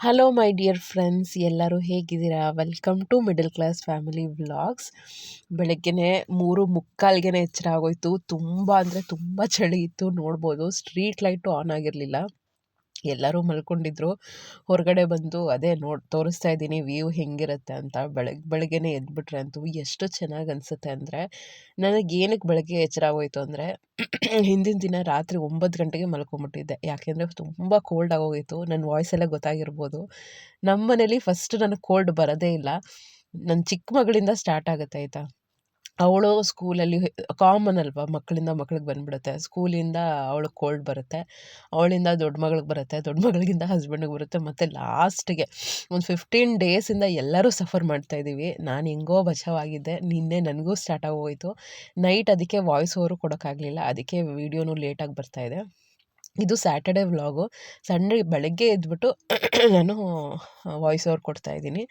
Hello my dear friends ಎಲ್ಲರೂ ಹೇಗಿದ್ದೀರಾ? Welcome to middle class family vlogs ಬೆಳಗ್ಗೆ ಮೂರು ಮುಕ್ಕಾಲ್ಗೆ ಎಚ್ಚರ ಆಗೋಯ್ತು. ತುಂಬ ಅಂದರೆ ತುಂಬ ಚಳಿ ಇತ್ತು. ನೋಡ್ಬೋದು ಸ್ಟ್ರೀಟ್ ಲೈಟು ಆನ್ ಆಗಿರಲಿಲ್ಲ. ಎಲ್ಲರೂ ಮಲ್ಕೊಂಡಿದ್ರು. ಹೊರಗಡೆ ಬಂದು ಅದೇ ನೋಡಿ, ತೋರಿಸ್ತಾ ಇದ್ದೀನಿ ವ್ಯೂ ಹೆಂಗಿರುತ್ತೆ ಅಂತ. ಬೆಳಗ್ಗೆ ಬೆಳಗ್ಗೆನೆ ಎದ್ಬಿಟ್ರೆ ಅಂತೂ ಎಷ್ಟು ಚೆನ್ನಾಗಿ ಅನಿಸುತ್ತೆ ಅಂದರೆ, ನನಗೆ ಏನಕ್ಕೆ ಬೆಳಗ್ಗೆ ಎಚ್ಚರ ಆಗೋಯ್ತು ಅಂದರೆ, ಹಿಂದಿನ ದಿನ ರಾತ್ರಿ ಒಂಬತ್ತು ಗಂಟೆಗೆ ಮಲ್ಕೊಂಬಿಟ್ಟಿದ್ದೆ. ಯಾಕೆಂದರೆ ತುಂಬ ಕೋಲ್ಡ್ ಆಗೋಗಿತ್ತು. ನನ್ನ ವಾಯ್ಸೆಲ್ಲ ಗೊತ್ತಾಗಿರ್ಬೋದು. ನಮ್ಮ ಮನೇಲಿ ಫಸ್ಟ್ ನನಗೆ ಕೋಲ್ಡ್ ಬರೋದೇ ಇಲ್ಲ. ನನ್ನ ಚಿಕ್ಕ ಮಗಳಿಂದ ಸ್ಟಾರ್ಟ್ ಆಗುತ್ತೆ ಆಯಿತಾ? ಅವಳು ಸ್ಕೂಲಲ್ಲಿ ಕಾಮನ್ ಅಲ್ವಾ ಮಕ್ಕಳಿಂದ ಮಕ್ಳಿಗೆ ಬಂದ್ಬಿಡುತ್ತೆ. ಸ್ಕೂಲಿಂದ ಅವಳಿಗೆ ಕೋಲ್ಡ್ ಬರುತ್ತೆ, ಅವಳಿಂದ ದೊಡ್ಡ ಮಗಳಿಗೆ ಬರುತ್ತೆ, ದೊಡ್ಡ ಮಗಳಿಗಿಂತ ಹಸ್ಬೆಂಡಿಗೆ ಬರುತ್ತೆ, ಮತ್ತು ಲಾಸ್ಟಿಗೆ ಒಂದು ಫಿಫ್ಟೀನ್ ಡೇಸಿಂದ ಎಲ್ಲರೂ ಸಫರ್ ಮಾಡ್ತಾಯಿದ್ದೀವಿ ನಾನು ಹೆಂಗೋ ಬಚಾವಾಗಿದ್ದೆ ನಿನ್ನೆ ನನಗೂ ಸ್ಟಾರ್ಟ್ ಆಗೋಯಿತು. ನೈಟ್ ಅದಕ್ಕೆ ವಾಯ್ಸ್ ಓವರು ಕೊಡೋಕ್ಕಾಗಲಿಲ್ಲ, ಅದಕ್ಕೆ ವೀಡಿಯೋನೂ ಲೇಟಾಗಿ ಬರ್ತಾಯಿದೆ ಇದು ಸ್ಯಾಟರ್ಡೇ ವ್ಲಾಗು. ಸಂಡೇ ಬೆಳಗ್ಗೆ ಎದ್ಬಿಟ್ಟು ನಾನು ವಾಯ್ಸ್ ಓವರ್ ಕೊಡ್ತಾಯಿದ್ದೀನಿ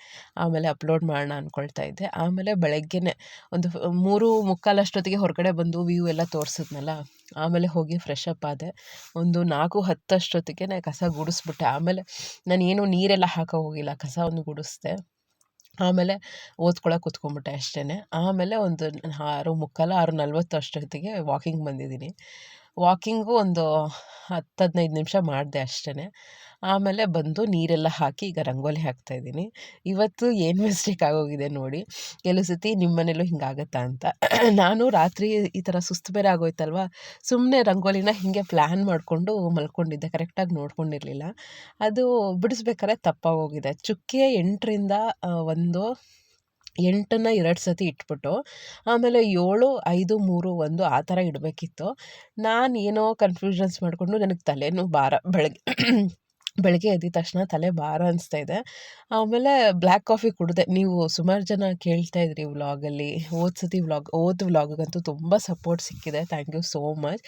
ಆಮೇಲೆ ಅಪ್ಲೋಡ್ ಮಾಡೋಣ ಅಂದ್ಕೊಳ್ತಾ ಇದ್ದೆ. ಆಮೇಲೆ ಬೆಳಗ್ಗೆನೇ ಒಂದು ಮೂರು ಮುಕ್ಕಾಲಷ್ಟೊತ್ತಿಗೆ ಹೊರಗಡೆ ಬಂದು ವ್ಯೂ ಎಲ್ಲ ತೋರಿಸಿದ್ನಲ್ಲ, ಆಮೇಲೆ ಹೋಗಿ ಫ್ರೆಶ್ ಅಪ್ ಆದೆ. ಒಂದು ನಾಲ್ಕು ಹತ್ತಷ್ಟೊತ್ತಿಗೆ ನಾನು ಕಸ ಗುಡಿಸ್ಬಿಟ್ಟೆ. ಆಮೇಲೆ ನಾನು ಏನು ನೀರೆಲ್ಲ ಹಾಕೋ ಹೋಗಿಲ್ಲ, ಕಸ ಒಂದು ಗುಡಿಸ್ದೆ. ಆಮೇಲೆ ಓದ್ಕೊಳಕ್ಕೆ ಕೂತ್ಕೊಂಡ್ಬಿಟ್ಟೆ ಅಷ್ಟೇ ಆಮೇಲೆ ಒಂದು, ಆರು ಮುಕ್ಕಾಲು, ಆರು ನಲ್ವತ್ತು ಅಷ್ಟೊತ್ತಿಗೆ ವಾಕಿಂಗ್ ಬಂದಿದ್ದೀನಿ. ವಾಕಿಂಗು ಒಂದು ಹತ್ತು ಹದಿನೈದು ನಿಮಿಷ ಮಾಡಿದೆ ಅಷ್ಟೇ ಆಮೇಲೆ ಬಂದು ನೀರೆಲ್ಲ ಹಾಕಿ ಈಗ ರಂಗೋಲಿ ಹಾಕ್ತಾಯಿದ್ದೀನಿ ಇವತ್ತು ಏನು ಮಿಸ್ಟೇಕ್ ಆಗೋಗಿದೆ ನೋಡಿ. ಕೆಲವು ಸತಿ ನಿಮ್ಮ ಮನೇಲೂ ಹಿಂಗಾಗತ್ತಾ ಅಂತ. ನಾನು ರಾತ್ರಿ ಈ ಥರ ಸುಸ್ತು ಬೇರೆ ಆಗೋಯ್ತಲ್ವ? ಸುಮ್ಮನೆ ರಂಗೋಲಿನ ಹೀಗೆ ಪ್ಲ್ಯಾನ್ ಮಾಡಿಕೊಂಡು ಮಲ್ಕೊಂಡಿದ್ದೆ. ಕರೆಕ್ಟಾಗಿ ನೋಡ್ಕೊಂಡಿರಲಿಲ್ಲ. ಅದು ಬಿಡಿಸ್ಬೇಕಾದ್ರೆ ತಪ್ಪಾಗೋಗಿದೆ. ಚುಕ್ಕೆ ಎಂಟರಿಂದ ಒಂದು ಎಂಟನ್ನು ಎರಡು ಸತಿ ಇಟ್ಬಿಟ್ಟು, ಆಮೇಲೆ ಏಳು, ಐದು, ಮೂರು, ಒಂದು ಆ ಥರ ಇಡಬೇಕಿತ್ತು. ನಾನು ಏನೋ ಕನ್ಫ್ಯೂಷನ್ಸ್ ಮಾಡಿಕೊಂಡು, ನನಗೆ ತಲೆನೂ ಭಾರ, ಬೆಳಗ್ಗೆ. ಬೆಳಗ್ಗೆ ಎದ್ದ ತಕ್ಷಣ ತಲೆ ಭಾರ ಅನಿಸ್ತಾ ಇದೆ. ಆಮೇಲೆ ಬ್ಲ್ಯಾಕ್ ಕಾಫಿ ಕುಡಿದೆ. ನೀವು ಸುಮಾರು ಜನ ಕೇಳ್ತಾ ಇದ್ರಿ ವ್ಲಾಗಲ್ಲಿ. ಹೋದ ಸತಿ ವ್ಲಾಗ್ ಓದ್ ವ್ಲಾಗಂತೂ ತುಂಬ ಸಪೋರ್ಟ್ ಸಿಕ್ಕಿದೆ. Thank you so much.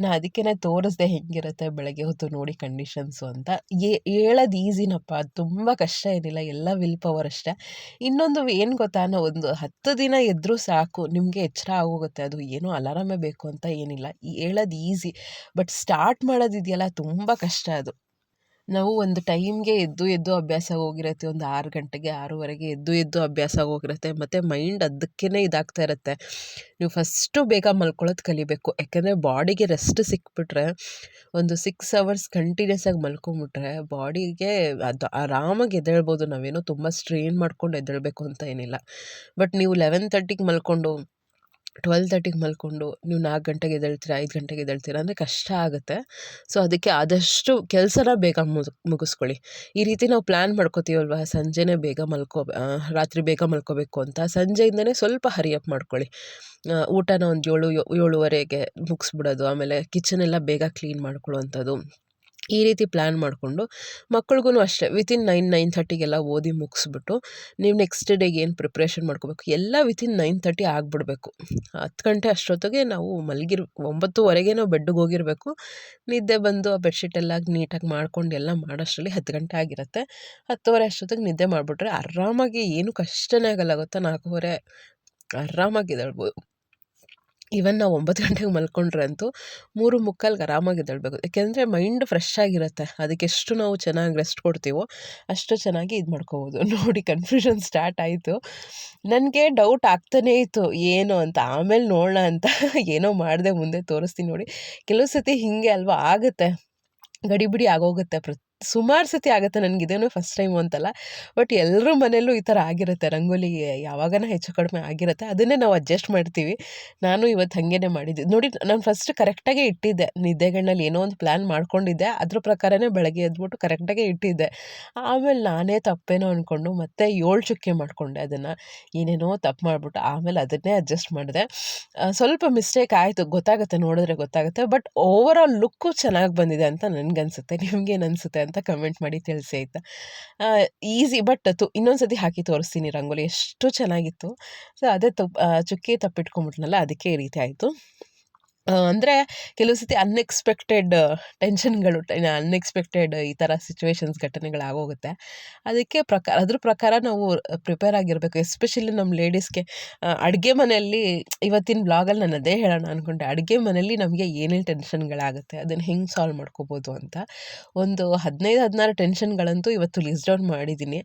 ನಾ ಅದಕ್ಕೇ ತೋರಿಸ್ದೆ ಹೆಂಗಿರುತ್ತೆ ಬೆಳಗ್ಗೆ ಹೊತ್ತು ನೋಡಿ ಕಂಡೀಷನ್ಸು ಅಂತ. ಹೇಳೋದು ಈಸಿನಪ್ಪ. ಅದು ತುಂಬ ಕಷ್ಟ ಏನಿಲ್ಲ. ಎಲ್ಲ ವಿಲ್ ಪವರ್ ಅಷ್ಟೇ. ಇನ್ನೊಂದು ಏನು ಗೊತ್ತಾ? ಒಂದು ಹತ್ತು ದಿನ ಎದ್ದರೂ ಸಾಕು. ನಿಮಗೆ ಎಚ್ಚರ ಆಗೋಗುತ್ತೆ. ಅದು ಏನೋ ಅಲಾರಾಮೇ ಬೇಕು ಅಂತ ಏನಿಲ್ಲ. ಹೇಳೋದು ಈಸಿ. ಬಟ್ ಸ್ಟಾರ್ಟ್ ಮಾಡೋದಿದೆಯಲ್ಲ, ತುಂಬ ಕಷ್ಟ ಅದು. ನಾವು ಒಂದು ಟೈಮ್ಗೆ ಎದ್ದು ಎದ್ದು ಅಭ್ಯಾಸ ಹೋಗಿರುತ್ತೆ, ಒಂದು ಆರು ಗಂಟೆಗೆ ಆರೂವರೆಗೆ ಎದ್ದು ಎದ್ದು ಅಭ್ಯಾಸ ಹೋಗಿರುತ್ತೆ, ಮತ್ತು ಮೈಂಡ್ ಅದಕ್ಕೇ ಇದಾಗ್ತಾ ಇರುತ್ತೆ. ನೀವು ಫಸ್ಟು ಬೇಗ ಮಲ್ಕೊಳ್ಳೋದು ಕಲಿಬೇಕು, ಯಾಕೆಂದರೆ ಬಾಡಿಗೆ ರೆಸ್ಟ್ ಸಿಕ್ಬಿಟ್ರೆ, ಒಂದು ಸಿಕ್ಸ್ ಅವರ್ಸ್ ಕಂಟಿನ್ಯೂಸ್ ಆಗಿ ಮಲ್ಕೊಂಬಿಟ್ರೆ ಬಾಡಿಗೆ ಅದು ಆರಾಮಾಗಿ ಎದ್ದೇಳ್ಬೋದು. ನಾವೇನೋ ತುಂಬ ಸ್ಟ್ರೈನ್ ಮಾಡ್ಕೊಂಡು ಎದ್ದೇಳಬೇಕು ಅಂತ ಏನಿಲ್ಲ. ಬಟ್ ನೀವು ಲೆವೆನ್ ತರ್ಟಿಗೆ ಮಲ್ಕೊಂಡು ಟ್ವೆಲ್ ತರ್ಟಿಗೆ ಮಲ್ಕೊಂಡು ನೀವು ನಾಲ್ಕು ಗಂಟೆಗೆ ಎದ್ದೇಳ್ತೀರ, ಐದು ಗಂಟೆಗೆ ಎದ್ದೇಳ್ತೀರ ಅಂದರೆ ಕಷ್ಟ ಆಗುತ್ತೆ. ಸೊ ಅದಕ್ಕೆ ಆದಷ್ಟು ಕೆಲಸನ ಬೇಗ ಮುಗಿಸ್ಕೊಳ್ಳಿ. ಈ ರೀತಿ ನಾವು ಪ್ಲ್ಯಾನ್ ಮಾಡ್ಕೋತೀವಲ್ವ? ಸಂಜೆನೇ ಬೇಗ ಮಲ್ಕೋ ರಾತ್ರಿ ಬೇಗ ಮಲ್ಕೋಬೇಕು ಅಂತ ಸಂಜೆಯಿಂದನೇ ಸ್ವಲ್ಪ ಹರಿಯಪ್ ಮಾಡ್ಕೊಳ್ಳಿ. ಊಟನ ಒಂದು ಏಳು, ಏಳುವರೆಗೆ ಮುಗಿಸ್ಬಿಡೋದು, ಆಮೇಲೆ ಕಿಚನೆಲ್ಲ ಬೇಗ ಕ್ಲೀನ್ ಮಾಡ್ಕೊಳ್ಳುವಂಥದ್ದು. ಈ ರೀತಿ ಪ್ಲ್ಯಾನ್ ಮಾಡಿಕೊಂಡು ಮಕ್ಳಿಗೂ ಅಷ್ಟೇ ವಿತಿನ್ ನೈನ್ ನೈನ್ ಥರ್ಟಿಗೆಲ್ಲ ಓದಿ ಮುಗಿಸ್ಬಿಟ್ಟು ನೀವು ನೆಕ್ಸ್ಟ್ ಡೇಗೆ ಏನು ಪ್ರಿಪ್ರೇಷನ್ ಮಾಡ್ಕೋಬೇಕು, ಎಲ್ಲ ವಿತಿನ್ ನೈನ್ ತರ್ಟಿ ಆಗಿಬಿಡ್ಬೇಕು. ಹತ್ತು ಗಂಟೆ ಅಷ್ಟೊತ್ತಿಗೆ ನಾವು ಮಲಗಿರ್, ಒಂಬತ್ತುವರೆಗೆ ನಾವು ಬೆಡ್ಗೆ ಹೋಗಿರಬೇಕು. ನಿದ್ದೆ ಬಂದು ಆ ಬೆಡ್ಶೀಟೆಲ್ಲ ನೀಟಾಗಿ ಮಾಡ್ಕೊಂಡು ಎಲ್ಲ ಮಾಡೋಷ್ಟರಲ್ಲಿ ಹತ್ತು ಗಂಟೆ ಆಗಿರುತ್ತೆ. ಹತ್ತುವರೆ ಅಷ್ಟೊತ್ತಿಗೆ ನಿದ್ದೆ ಮಾಡಿಬಿಟ್ರೆ ಆರಾಮಾಗಿ ಏನು ಕಷ್ಟನೇ ಆಗಲ್ಲ ಗೊತ್ತಾ ನಾಲ್ಕೂವರೆ, ಆರಾಮಾಗಿ ಎದ್ದೇಳ್ಬೋದು. ಈವನ್ ನಾವು ಒಂಬತ್ತು ಗಂಟೆಗೆ ಮಲ್ಕೊಂಡ್ರೆ ಅಂತೂ ಮೂರು ಮುಕ್ಕಾಲ್ಗೆ ಆರಾಮಾಗಿ ಎದ್ದೇಳ್ಬೇಕು. ಯಾಕೆಂದರೆ ಮೈಂಡ್ ಫ್ರೆಶ್ ಆಗಿರುತ್ತೆ. ಅದಕ್ಕೆ ಎಷ್ಟು ನಾವು ಚೆನ್ನಾಗಿ ರೆಸ್ಟ್ ಕೊಡ್ತೀವೋ ಅಷ್ಟು ಚೆನ್ನಾಗಿ ಇದು ಮಾಡ್ಕೋಬೋದು. ನೋಡಿ ಕನ್ಫ್ಯೂಷನ್ ಸ್ಟಾರ್ಟ್ ಆಯಿತು. ನನಗೆ ಡೌಟ್ ಆಗ್ತಾನೇ ಇತ್ತು. ಏನು ಅಂತ? ಆಮೇಲೆ ನೋಡೋಣ ಅಂತ. ಏನೋ ಮಾಡಿದೆ ಮುಂದೆ ತೋರಿಸ್ತೀನಿ ನೋಡಿ. ಕೆಲವು ಸತಿ ಹೀಗೆ ಅಲ್ವಾ? ಆಗುತ್ತೆ. ಗಡಿಬಿಡಿ ಆಗೋಗುತ್ತೆ ಪ್ರತಿ ಸುಮಾರು ಸತಿ ಆಗುತ್ತೆ ನನಗೆ ಇದೇನೋ ಫಸ್ಟ್ ಟೈಮು ಅಂತಲ್ಲ ಬಟ್ ಎಲ್ಲರ ಮನೆಯಲ್ಲೂ ಈ ಥರ ಆಗಿರುತ್ತೆ. ರಂಗೋಲಿ ಯಾವಾಗನ ಹೆಚ್ಚು ಕಡಿಮೆ ಆಗಿರುತ್ತೆ. ಅದನ್ನೇ ನಾವು ಅಡ್ಜಸ್ಟ್ ಮಾಡ್ತೀವಿ. ನಾನು ಇವತ್ತು ಹಾಗೇನೆ ಮಾಡಿದ್ದೆ. ನೋಡಿ, ನಾನು ಫಸ್ಟ್ ಕರೆಕ್ಟಾಗೇ ಇಟ್ಟಿದ್ದೆ. ನಿದ್ದೆಗಣ್ಣಲ್ಲಿ ಏನೋ ಒಂದು ಪ್ಲ್ಯಾನ್ ಮಾಡ್ಕೊಂಡಿದ್ದೆ. ಅದ್ರ ಪ್ರಕಾರನೇ ಬೆಳಗ್ಗೆ ಎದ್ಬಿಟ್ಟು ಕರೆಕ್ಟಾಗೇ ಇಟ್ಟಿದ್ದೆ. ಆಮೇಲೆ ನಾನೇ ತಪ್ಪೇನೋ ಅಂದ್ಕೊಂಡು ಮತ್ತೆ ಏಳು ಚುಕ್ಕೆ ಮಾಡಿಕೊಂಡೆ ಅದನ್ನು. ಏನೇನೋ ತಪ್ಪು ಮಾಡಿಬಿಟ್ಟು ಆಮೇಲೆ ಅದನ್ನೇ ಅಡ್ಜಸ್ಟ್ ಮಾಡಿದೆ. ಸ್ವಲ್ಪ ಮಿಸ್ಟೇಕ್ ಆಯಿತು. ಗೊತ್ತಾಗುತ್ತೆ, ನೋಡಿದ್ರೆ ಗೊತ್ತಾಗುತ್ತೆ ಬಟ್ ಓವರ್ ಆಲ್ ಲುಕ್ಕು ಚೆನ್ನಾಗಿ ಬಂದಿದೆ ಅಂತ ನನಗನ್ಸುತ್ತೆ. ನಿಮಗೇನು ಅನಿಸುತ್ತೆ? ಅಂತ ಕಮೆಂಟ್ ಮಾಡಿ ತಿಳಿಸಿ ಆಯಿತಾ? ಈಸಿ ಬಟ್ ತು ಇನ್ನೊಂದು ಸತಿ ಹಾಕಿ ತೋರಿಸ್ತೀನಿ ರಂಗೋಲಿ. ಎಷ್ಟು ಚೆನ್ನಾಗಿತ್ತು. ಸೊ ಅದೇ ತಪ್ಪು ಚುಕ್ಕಿ ತಪ್ಪಿಟ್ಕೊಂಬಿಟ್ನಲ್ಲ ಅದಕ್ಕೆ ಈ ರೀತಿ ಆಯಿತು. ಅಂದರೆ ಕೆಲವು ಸತಿ ಅನ್ಎಕ್ಸ್ಪೆಕ್ಟೆಡ್ ಟೆನ್ಷನ್ಗಳು ಅನ್ಎಕ್ಸ್ಪೆಕ್ಟೆಡ್ ಈ ಥರ ಸಿಚುವೇಶನ್ಸ್ ಘಟನೆಗಳಾಗೋಗುತ್ತೆ. ಅದಕ್ಕೆ ಪ್ರಕಾರ ಅದ್ರ ಪ್ರಕಾರ ನಾವು ಪ್ರಿಪೇರ್ ಆಗಿರಬೇಕು. ಎಸ್ಪೆಷಲಿ ನಮ್ಮ ಲೇಡೀಸ್ಗೆ ಅಡುಗೆ ಮನೆಯಲ್ಲಿ ಇವತ್ತಿನ ಬ್ಲಾಗಲ್ಲಿ ನಾನು ಅದೇ ಹೇಳೋಣ ಅಂದ್ಕೊಂಡೆ ಅಡುಗೆ ಮನೆಯಲ್ಲಿ ನಮಗೆ ಏನೇನು ಟೆನ್ಷನ್ಗಳಾಗುತ್ತೆ ಅದನ್ನು ಹೆಂಗೆ ಸಾಲ್ವ್ ಮಾಡ್ಕೋಬೋದು ಅಂತ. ಒಂದು ಹದಿನೈದು ಹದಿನಾರು ಟೆನ್ಷನ್ಗಳಂತೂ ಇವತ್ತು ಲಿಸ್ಟ್ ಡೌನ್ ಮಾಡಿದ್ದೀನಿ.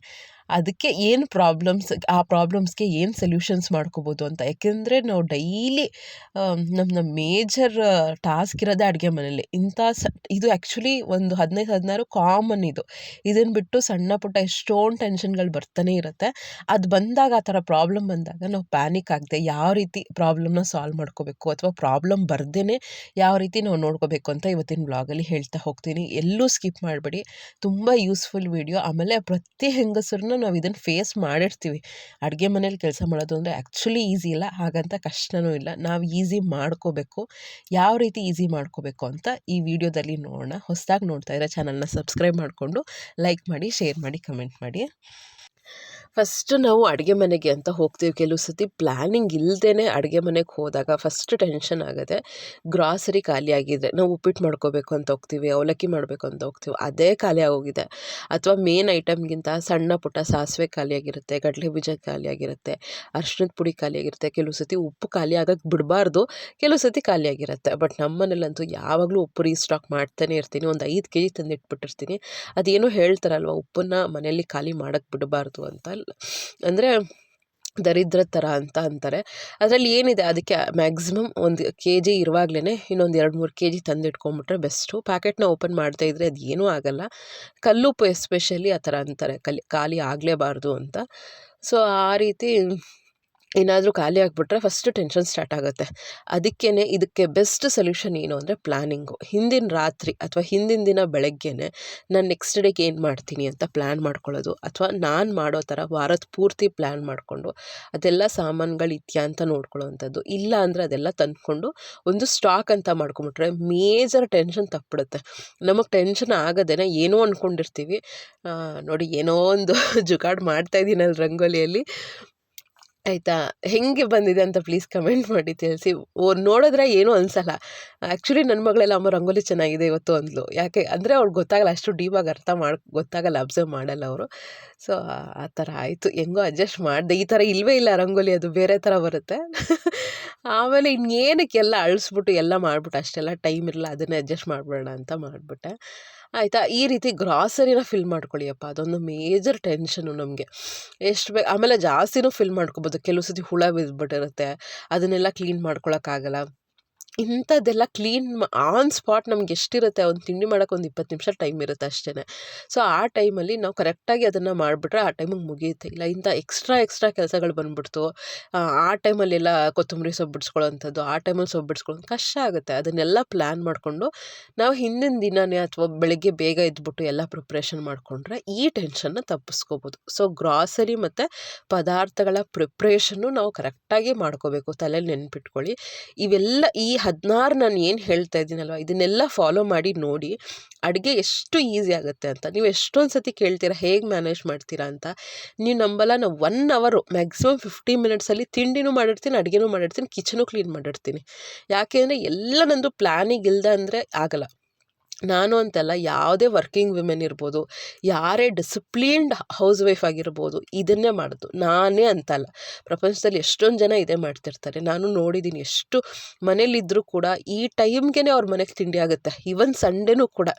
ಅದಕ್ಕೆ ಏನು ಪ್ರಾಬ್ಲಮ್ಸ್ ಆ ಪ್ರಾಬ್ಲಮ್ಸ್ಗೆ ಏನು ಸೊಲ್ಯೂಷನ್ಸ್ ಮಾಡ್ಕೋಬೋದು ಅಂತ. ಯಾಕೆಂದರೆ ನಾವು ಡೈಲಿ ನಮ್ಮ ನಮ್ಮ ಮೇಜರ್ ಟಾಸ್ಕ್ ಇರೋದೇ ಅಡುಗೆ ಮನೇಲಿ ಇಂಥ ಸ, ಇದು ಆ್ಯಕ್ಚುಲಿ ಒಂದು ಹದಿನೈದು, ಹದಿನಾರು ಕಾಮನ್ ಇದು. ಇದನ್ನು ಬಿಟ್ಟು ಸಣ್ಣ ಪುಟ್ಟ ಎಷ್ಟೊಂದು ಟೆನ್ಷನ್ಗಳು ಬರ್ತಾನೆ ಇರುತ್ತೆ. ಅದು ಬಂದಾಗ, ಆ ಥರ ಪ್ರಾಬ್ಲಮ್ ಬಂದಾಗ ನಾವು ಪ್ಯಾನಿಕ್ ಆಗದೆ ಯಾವ ರೀತಿ ಪ್ರಾಬ್ಲಮ್ನ ಸಾಲ್ವ್ ಮಾಡ್ಕೋಬೇಕು ಅಥವಾ ಪ್ರಾಬ್ಲಮ್ ಬರ್ದೇ ಯಾವ ರೀತಿ ನಾವು ನೋಡ್ಕೋಬೇಕು ಅಂತ ಇವತ್ತಿನ ಬ್ಲಾಗಲ್ಲಿ ಹೇಳ್ತಾ ಹೋಗ್ತೀನಿ. ಎಲ್ಲೂ ಸ್ಕಿಪ್ ಮಾಡಬೇಡಿ. ತುಂಬ ಯೂಸ್ಫುಲ್ ವಿಡಿಯೋ ಆಮೇಲೆ ಪ್ರತಿ ಹೆಂಗಸರನ್ನ ನಾವು ಇದನ್ನು ಫೇಸ್ ಮಾಡಿರ್ತೀವಿ. ಅಡುಗೆ ಮನೇಲಿ ಕೆಲಸ ಮಾಡೋದು ಅಂದರೆ ಆ್ಯಕ್ಚುಲಿ ಈಸಿ ಇಲ್ಲ. ಹಾಗಂತ ಕಷ್ಟನೂ ಇಲ್ಲ. ನಾವು ಈಸಿ ಮಾಡ್ಕೋಬೇಕು. ಯಾವ ರೀತಿ ಈಸಿ ಮಾಡ್ಕೋಬೇಕು ಅಂತ ಈ ವಿಡಿಯೋದಲ್ಲಿ ನೋಡೋಣ. ಹೊಸದಾಗಿ ನೋಡ್ತಾ ಇರೋ ಚಾನಲ್ನ ಸಬ್ಸ್ಕ್ರೈಬ್ ಮಾಡಿಕೊಂಡು ಲೈಕ್ ಮಾಡಿ ಶೇರ್ ಮಾಡಿ ಕಮೆಂಟ್ ಮಾಡಿ. ಫಸ್ಟ್ ನಾವು ಅಡುಗೆ ಮನೆಗೆ ಅಂತ ಹೋಗ್ತೀವಿ. ಕೆಲವು ಸತಿ ಪ್ಲ್ಯಾನಿಂಗ್ ಇಲ್ಲದೇ ಅಡುಗೆ ಮನೆಗೆ ಹೋದಾಗ ಫಸ್ಟ್ ಟೆನ್ಷನ್ ಆಗುತ್ತೆ ಗ್ರಾಸರಿ ಖಾಲಿ ನಾವು ಉಪ್ಪಿಟ್ಟು ಮಾಡ್ಕೋಬೇಕು ಅಂತ ಹೋಗ್ತೀವಿ, ಅವಲಕ್ಕಿ ಮಾಡಬೇಕು ಅಂತ ಹೋಗ್ತೀವಿ. ಅದೇ ಖಾಲಿ ಆಗೋಗಿದೆ. ಅಥವಾ ಮೇನ್ ಐಟಮ್ಗಿಂತ ಸಣ್ಣ ಪುಟ್ಟ ಸಾಸಿವೆ ಖಾಲಿಯಾಗಿರುತ್ತೆ ಕಡಲೆ ಬೀಜ ಖಾಲಿಯಾಗಿರುತ್ತೆ ಅರ್ಶಿಣದ ಪುಡಿ ಖಾಲಿಯಾಗಿರುತ್ತೆ ಕೆಲವು ಸತಿ ಉಪ್ಪು ಖಾಲಿ ಆಗಕ್ಕೆ ಬಿಡಬಾರ್ದು, ಕೆಲವು ಸತಿ ಖಾಲಿಯಾಗಿರುತ್ತೆ ಬಟ್ ನಮ್ಮ ಮನೇಲಂತೂ ಯಾವಾಗಲೂ ಉಪ್ಪು ರೀಸ್ಟಾಕ್ ಮಾಡ್ತಾನೆ ಇರ್ತೀನಿ. ಒಂದು ಐದು ಕೆ ಜಿ ತಂದಿಟ್ಬಿಟ್ಟಿರ್ತೀನಿ. ಅದೇನೋ ಹೇಳ್ತಾರಲ್ವ, ಉಪ್ಪನ್ನು ಮನೆಯಲ್ಲಿ ಖಾಲಿ ಮಾಡೋಕ್ಕೆ ಬಿಡಬಾರ್ದು ಅಂತ. ಅಂದರೆ ದರಿದ್ರ ಥರ ಅಂತ ಅಂತಾರೆ. ಅದರಲ್ಲಿ ಏನಿದೆ ಅದಕ್ಕೆ ಮ್ಯಾಕ್ಸಿಮಮ್ ಒಂದು ಕೆ ಜಿ ಇರುವಾಗಲೇ ಇನ್ನೊಂದು ಎರಡು ಮೂರು ಕೆ ಜಿ ತಂದಿಟ್ಕೊಂಬಿಟ್ರೆ ಬೆಸ್ಟು ಪ್ಯಾಕೆಟ್ನ ಓಪನ್ ಮಾಡ್ತಾ ಇದ್ದರೆ ಅದು ಏನೂ ಆಗೋಲ್ಲ. ಕಲ್ಲುಪ್ಪು ಎಸ್ಪೆಷಲಿ ಆ ಥರ ಅಂತಾರೆ. ಕಲಿ, ಖಾಲಿ ಆಗಲೇಬಾರ್ದು ಅಂತ. ಸೊ ಆ ರೀತಿ ಏನಾದರೂ ಖಾಲಿ ಆಗಿಬಿಟ್ರೆ ಫಸ್ಟ್ ಟೆನ್ಷನ್ ಸ್ಟಾರ್ಟ್ ಆಗುತ್ತೆ. ಅದಕ್ಕೇ ಇದಕ್ಕೆ ಬೆಸ್ಟ್ ಸೊಲ್ಯೂಷನ್ ಏನು ಅಂದರೆ ಪ್ಲ್ಯಾನಿಂಗು ಹಿಂದಿನ ರಾತ್ರಿ ಅಥವಾ ಹಿಂದಿನ ದಿನ ಬೆಳಗ್ಗೆನೆ ನಾನು ನೆಕ್ಸ್ಟ್ ಡೇಗೆ ಏನು ಮಾಡ್ತೀನಿ ಅಂತ ಪ್ಲ್ಯಾನ್ ಮಾಡ್ಕೊಳ್ಳೋದು ಅಥವಾ ನಾನು ಮಾಡೋ ಥರ ವಾರದ ಪೂರ್ತಿ ಪ್ಲ್ಯಾನ್ ಮಾಡಿಕೊಂಡು ಅದೆಲ್ಲ ಸಾಮಾನುಗಳು ಇದೆಯಾ ಅಂತ ನೋಡ್ಕೊಳ್ಳೋವಂಥದ್ದು. ಇಲ್ಲ ಅಂದರೆ ಅದೆಲ್ಲ ತಂದ್ಕೊಂಡು ಒಂದು ಸ್ಟಾಕ್ ಅಂತ ಮಾಡ್ಕೊಂಬಿಟ್ರೆ ಮೇಜರ್ ಟೆನ್ಷನ್ ತಪ್ಪಿಡುತ್ತೆ. ನಮಗೆ ಟೆನ್ಷನ್ ಆಗದೇನೆ ಏನೋ ಅಂದ್ಕೊಂಡಿರ್ತೀವಿ ನೋಡಿ ಏನೋ ಒಂದು ಜುಗಾಡ್ ಮಾಡ್ತಾಯಿದ್ದೀನಲ್ಲಿ ರಂಗೋಲಿಯಲ್ಲಿ. ಆಯಿತಾ? ಹೇಗೆ ಬಂದಿದೆ ಅಂತ ಪ್ಲೀಸ್ ಕಮೆಂಟ್ ಮಾಡಿ ತಿಳಿಸಿ. ಓ, ನೋಡಿದ್ರೆ ಏನೂ ಅನಿಸಲ್ಲ. ಆ್ಯಕ್ಚುಲಿ ನನ್ನ ಮಗಳೆಲ್ಲ ಅಮ್ಮ ರಂಗೋಲಿ ಚೆನ್ನಾಗಿದೆ ಇವತ್ತು ಅಂದ್ಲು. ಯಾಕೆ ಅಂದರೆ ಅವ್ಳು ಗೊತ್ತಾಗಲ್ಲ, ಅಷ್ಟು ಡೀಪಾಗಿ ಅರ್ಥ ಮಾಡಿ, ಗೊತ್ತಾಗಲ್ಲ ಅಬ್ಸರ್ವ್ ಮಾಡಲ್ಲ ಅವರು. ಸೊ ಆ ಥರ ಆಯಿತು. ಹೆಂಗೋ ಅಡ್ಜಸ್ಟ್ ಮಾಡಿದೆ. ಈ ಥರ ಇಲ್ಲವೇ ಇಲ್ಲ ರಂಗೋಲಿ, ಅದು ಬೇರೆ ಥರ ಬರುತ್ತೆ. ಆಮೇಲೆ ಇನ್ನೇನಕ್ಕೆ ಎಲ್ಲ ಅಳಿಸ್ಬಿಟ್ಟು ಎಲ್ಲ ಮಾಡಿಬಿಟ್ಟು, ಅಷ್ಟೆಲ್ಲ ಟೈಮ್ ಇರಲ್ಲ, ಅದನ್ನೇ ಅಡ್ಜಸ್ಟ್ ಮಾಡಿಬಿಡೋಣ ಅಂತ ಮಾಡಿಬಿಟ್ಟೆ. ಆಯಿತಾ? ಈ ರೀತಿ ಗ್ರಾಸರಿನ ಫಿಲ್ ಮಾಡ್ಕೊಳ್ಳಿಯಪ್ಪ ಅದೊಂದು ಮೇಜರ್ ಟೆನ್ಷನು ನಮಗೆ. ಎಷ್ಟು ಬೇ, ಆಮೇಲೆ ಜಾಸ್ತಿನೂ ಫಿಲ್ ಮಾಡ್ಕೊಬೋದು. ಕೆಲವು ಸತಿ ಹುಳ ಬಿದ್ದುಬಿಟ್ಟಿರುತ್ತೆ ಅದನ್ನೆಲ್ಲ ಕ್ಲೀನ್ ಮಾಡ್ಕೊಳಕ್ಕಾಗಲ್ಲ. ಇಂಥದ್ದೆಲ್ಲ ಕ್ಲೀನ್ ಆನ್ ಸ್ಪಾಟ್ ನಮ್ಗೆ ಎಷ್ಟಿರುತ್ತೆ, ಒಂದು ತಿಂಡಿ ಮಾಡೋಕೆ ಒಂದು ಇಪ್ಪತ್ತು ನಿಮಿಷ ಟೈಮ್ ಇರುತ್ತೆ ಅಷ್ಟೇ ಸೊ, ಆ ಟೈಮಲ್ಲಿ ನಾವು ಕರೆಕ್ಟಾಗಿ ಅದನ್ನು ಮಾಡಿಬಿಟ್ರೆ ಆ ಟೈಮಿಗೆ ಮುಗಿಯುತ್ತೆ. ಇಲ್ಲ, ಇಂಥ ಎಕ್ಸ್ಟ್ರಾ ಎಕ್ಸ್ಟ್ರಾ ಕೆಲಸಗಳು ಬಂದುಬಿಡ್ತು, ಆ ಟೈಮಲ್ಲೆಲ್ಲ ಕೊತ್ತಂಬರಿ ಸೊಪ್ಪು ಬಿಡಿಸ್ಕೊಳ್ಳೋವಂಥದ್ದು ಆ ಟೈಮಲ್ಲಿ ಸೊಪ್ಪು ಬಿಡಿಸ್ಕೊಳ್ಳೋದು ಕಷ್ಟ ಆಗುತ್ತೆ. ಅದನ್ನೆಲ್ಲ ಪ್ಲ್ಯಾನ್ ಮಾಡಿಕೊಂಡು ನಾವು ಹಿಂದಿನ ದಿನವೇ ಅಥವಾ ಬೆಳಗ್ಗೆ ಬೇಗ ಎದ್ಬಿಟ್ಟು ಎಲ್ಲ ಪ್ರಿಪ್ರೇಷನ್ ಮಾಡಿಕೊಂಡ್ರೆ ಈ ಟೆನ್ಷನ್ನ ತಪ್ಪಿಸ್ಕೋಬೋದು. ಸೊ, ಗ್ರಾಸರಿ ಮತ್ತು ಪದಾರ್ಥಗಳ ಪ್ರಿಪ್ರೇಷನ್ನು ನಾವು ಕರೆಕ್ಟಾಗಿ ಮಾಡ್ಕೋಬೇಕು. ತಲೆಯಲ್ಲಿ ನೆನ್ಪಿಟ್ಕೊಳ್ಳಿ. ಇವೆಲ್ಲ ಈ ಹದಿನಾರು ನಾನು ಏನು ಹೇಳ್ತಾ ಇದ್ದೀನಲ್ವ, ಇದನ್ನೆಲ್ಲ ಫಾಲೋ ಮಾಡಿ ನೋಡಿ ಅಡುಗೆ ಎಷ್ಟು ಈಸಿ ಆಗುತ್ತೆ ಅಂತ. ನೀವು ಎಷ್ಟೊಂದು ಸತಿ ಕೇಳ್ತೀರಾ, ಹೇಗೆ ಮ್ಯಾನೇಜ್ ಮಾಡ್ತೀರಾ ಅಂತ, ನೀವು ನಂಬಲ್ಲ ನಾನು ಒನ್ ಅವರು ಮ್ಯಾಕ್ಸಿಮಮ್ ಫಿಫ್ಟಿ ಮಿನಿಟ್ಸಲ್ಲಿ ತಿಂಡಿನೂ ಮಾಡಿರ್ತೀನಿ, ಅಡುಗೆನೂ ಮಾಡಿರ್ತೀನಿ ಕಿಚನು ಕ್ಲೀನ್ ಮಾಡಿರ್ತೀನಿ. ಯಾಕೆ ಅಂದರೆ ಎಲ್ಲ ನಂದು ಪ್ಲ್ಯಾನಿಗೆ ಇಲ್ಲದೆ ಅಂದರೆ ಆಗಲ್ಲ. ನಾನು ಅಂತಲ್ಲ ಯಾವುದೇ ವರ್ಕಿಂಗ್ ವಿಮೆನ್ ಇರ್ಬೋದು, ಯಾರೇ ಡಿಸಿಪ್ಲೀನ್ಡ್ ಹೌಸ್ ವೈಫ್ ಆಗಿರ್ಬೋದು, ಇದನ್ನೇ ಮಾಡೋದು. ನಾನೇ ಅಂತಲ್ಲ. ಪ್ರಪಂಚದಲ್ಲಿ ಎಷ್ಟೊಂದು ಜನ ಇದೇ ಮಾಡ್ತಿರ್ತಾರೆ. ನಾನು ನೋಡಿದ್ದೀನಿ ಎಷ್ಟು ಮನೇಲಿದ್ದರೂ ಕೂಡ ಈ ಟೈಮ್ಗೆ ಅವ್ರ ಮನೆಗೆ ತಿಂಡಿ ಆಗುತ್ತೆ. ಈವನ್ ಸಂಡೇನೂ ಕೂಡ.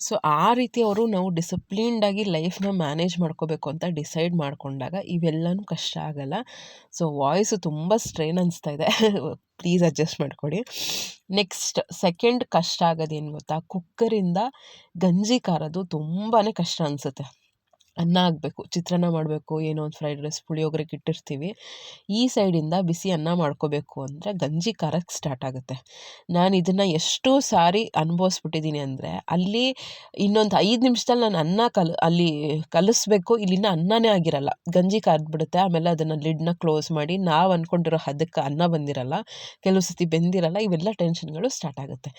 ಸೊ, ಆ ರೀತಿ ಅವರು ನಾವು ಡಿಸಿಪ್ಲೀನ್ಡಾಗಿ ಲೈಫ್ನ ಮ್ಯಾನೇಜ್ ಮಾಡ್ಕೋಬೇಕು ಅಂತ ಡಿಸೈಡ್ ಮಾಡಿಕೊಂಡಾಗ ಇವೆಲ್ಲವೂ ಕಷ್ಟ ಆಗಲ್ಲ. ಸೊ, ವಾಯ್ಸು ತುಂಬ ಸ್ಟ್ರೈನ್ ಅನಿಸ್ತಾ ಇದೆ. ಪ್ಲೀಸ್ ಅಡ್ಜಸ್ಟ್ ಮಾಡಿಕೊಡಿ. ನೆಕ್ಸ್ಟ್, ಸೆಕೆಂಡ್ ಕಷ್ಟ ಆಗೋದೇನು ಗೊತ್ತಾ? ಕುಕ್ಕರಿಂದ ಗಂಜಿ ಕಾರೋದು ತುಂಬಾ ಕಷ್ಟ ಅನಿಸುತ್ತೆ. ಅನ್ನ ಆಗಬೇಕು, ಚಿತ್ರಾನ್ನ ಮಾಡಬೇಕು, ಏನೋ ಒಂದು ಫ್ರೈಡ್ ರೈಸ್ ಪುಳಿಯೋಗರೆಗೆ ಇಟ್ಟಿರ್ತೀವಿ ಈ ಸೈಡಿಂದ ಬಿಸಿ ಅನ್ನ ಮಾಡ್ಕೋಬೇಕು ಅಂದರೆ ಗಂಜಿ ಕಾರಕ್ಕೆ ಸ್ಟಾರ್ಟ್ ಆಗುತ್ತೆ. ನಾನು ಇದನ್ನು ಎಷ್ಟೋ ಸಾರಿ ಅನುಭವಿಸ್ಬಿಟ್ಟಿದ್ದೀನಿ ಅಂದರೆ ಅಲ್ಲಿ ಇನ್ನೊಂದು ಐದು ನಿಮಿಷದಲ್ಲಿ ನಾನು ಅನ್ನ ಕಲ್, ಅಲ್ಲಿ ಕಲಿಸ್ಬೇಕು, ಇಲ್ಲಿನ ಅನ್ನನೇ ಆಗಿರಲ್ಲ. ಗಂಜಿ ಕಾದ್ಬಿಡುತ್ತೆ ಆಮೇಲೆ ಅದನ್ನು ಲಿಡ್ನ ಕ್ಲೋಸ್ ಮಾಡಿ ನಾವು ಅಂದ್ಕೊಂಡಿರೋ ಹದಕ್ಕೆ ಅನ್ನ ಬಂದಿರಲ್ಲ, ಕೆಲವು ಸತಿ ಬೆಂದಿರಲ್ಲ, ಇವೆಲ್ಲ ಟೆನ್ಷನ್ಗಳು ಸ್ಟಾರ್ಟ್ ಆಗುತ್ತೆ.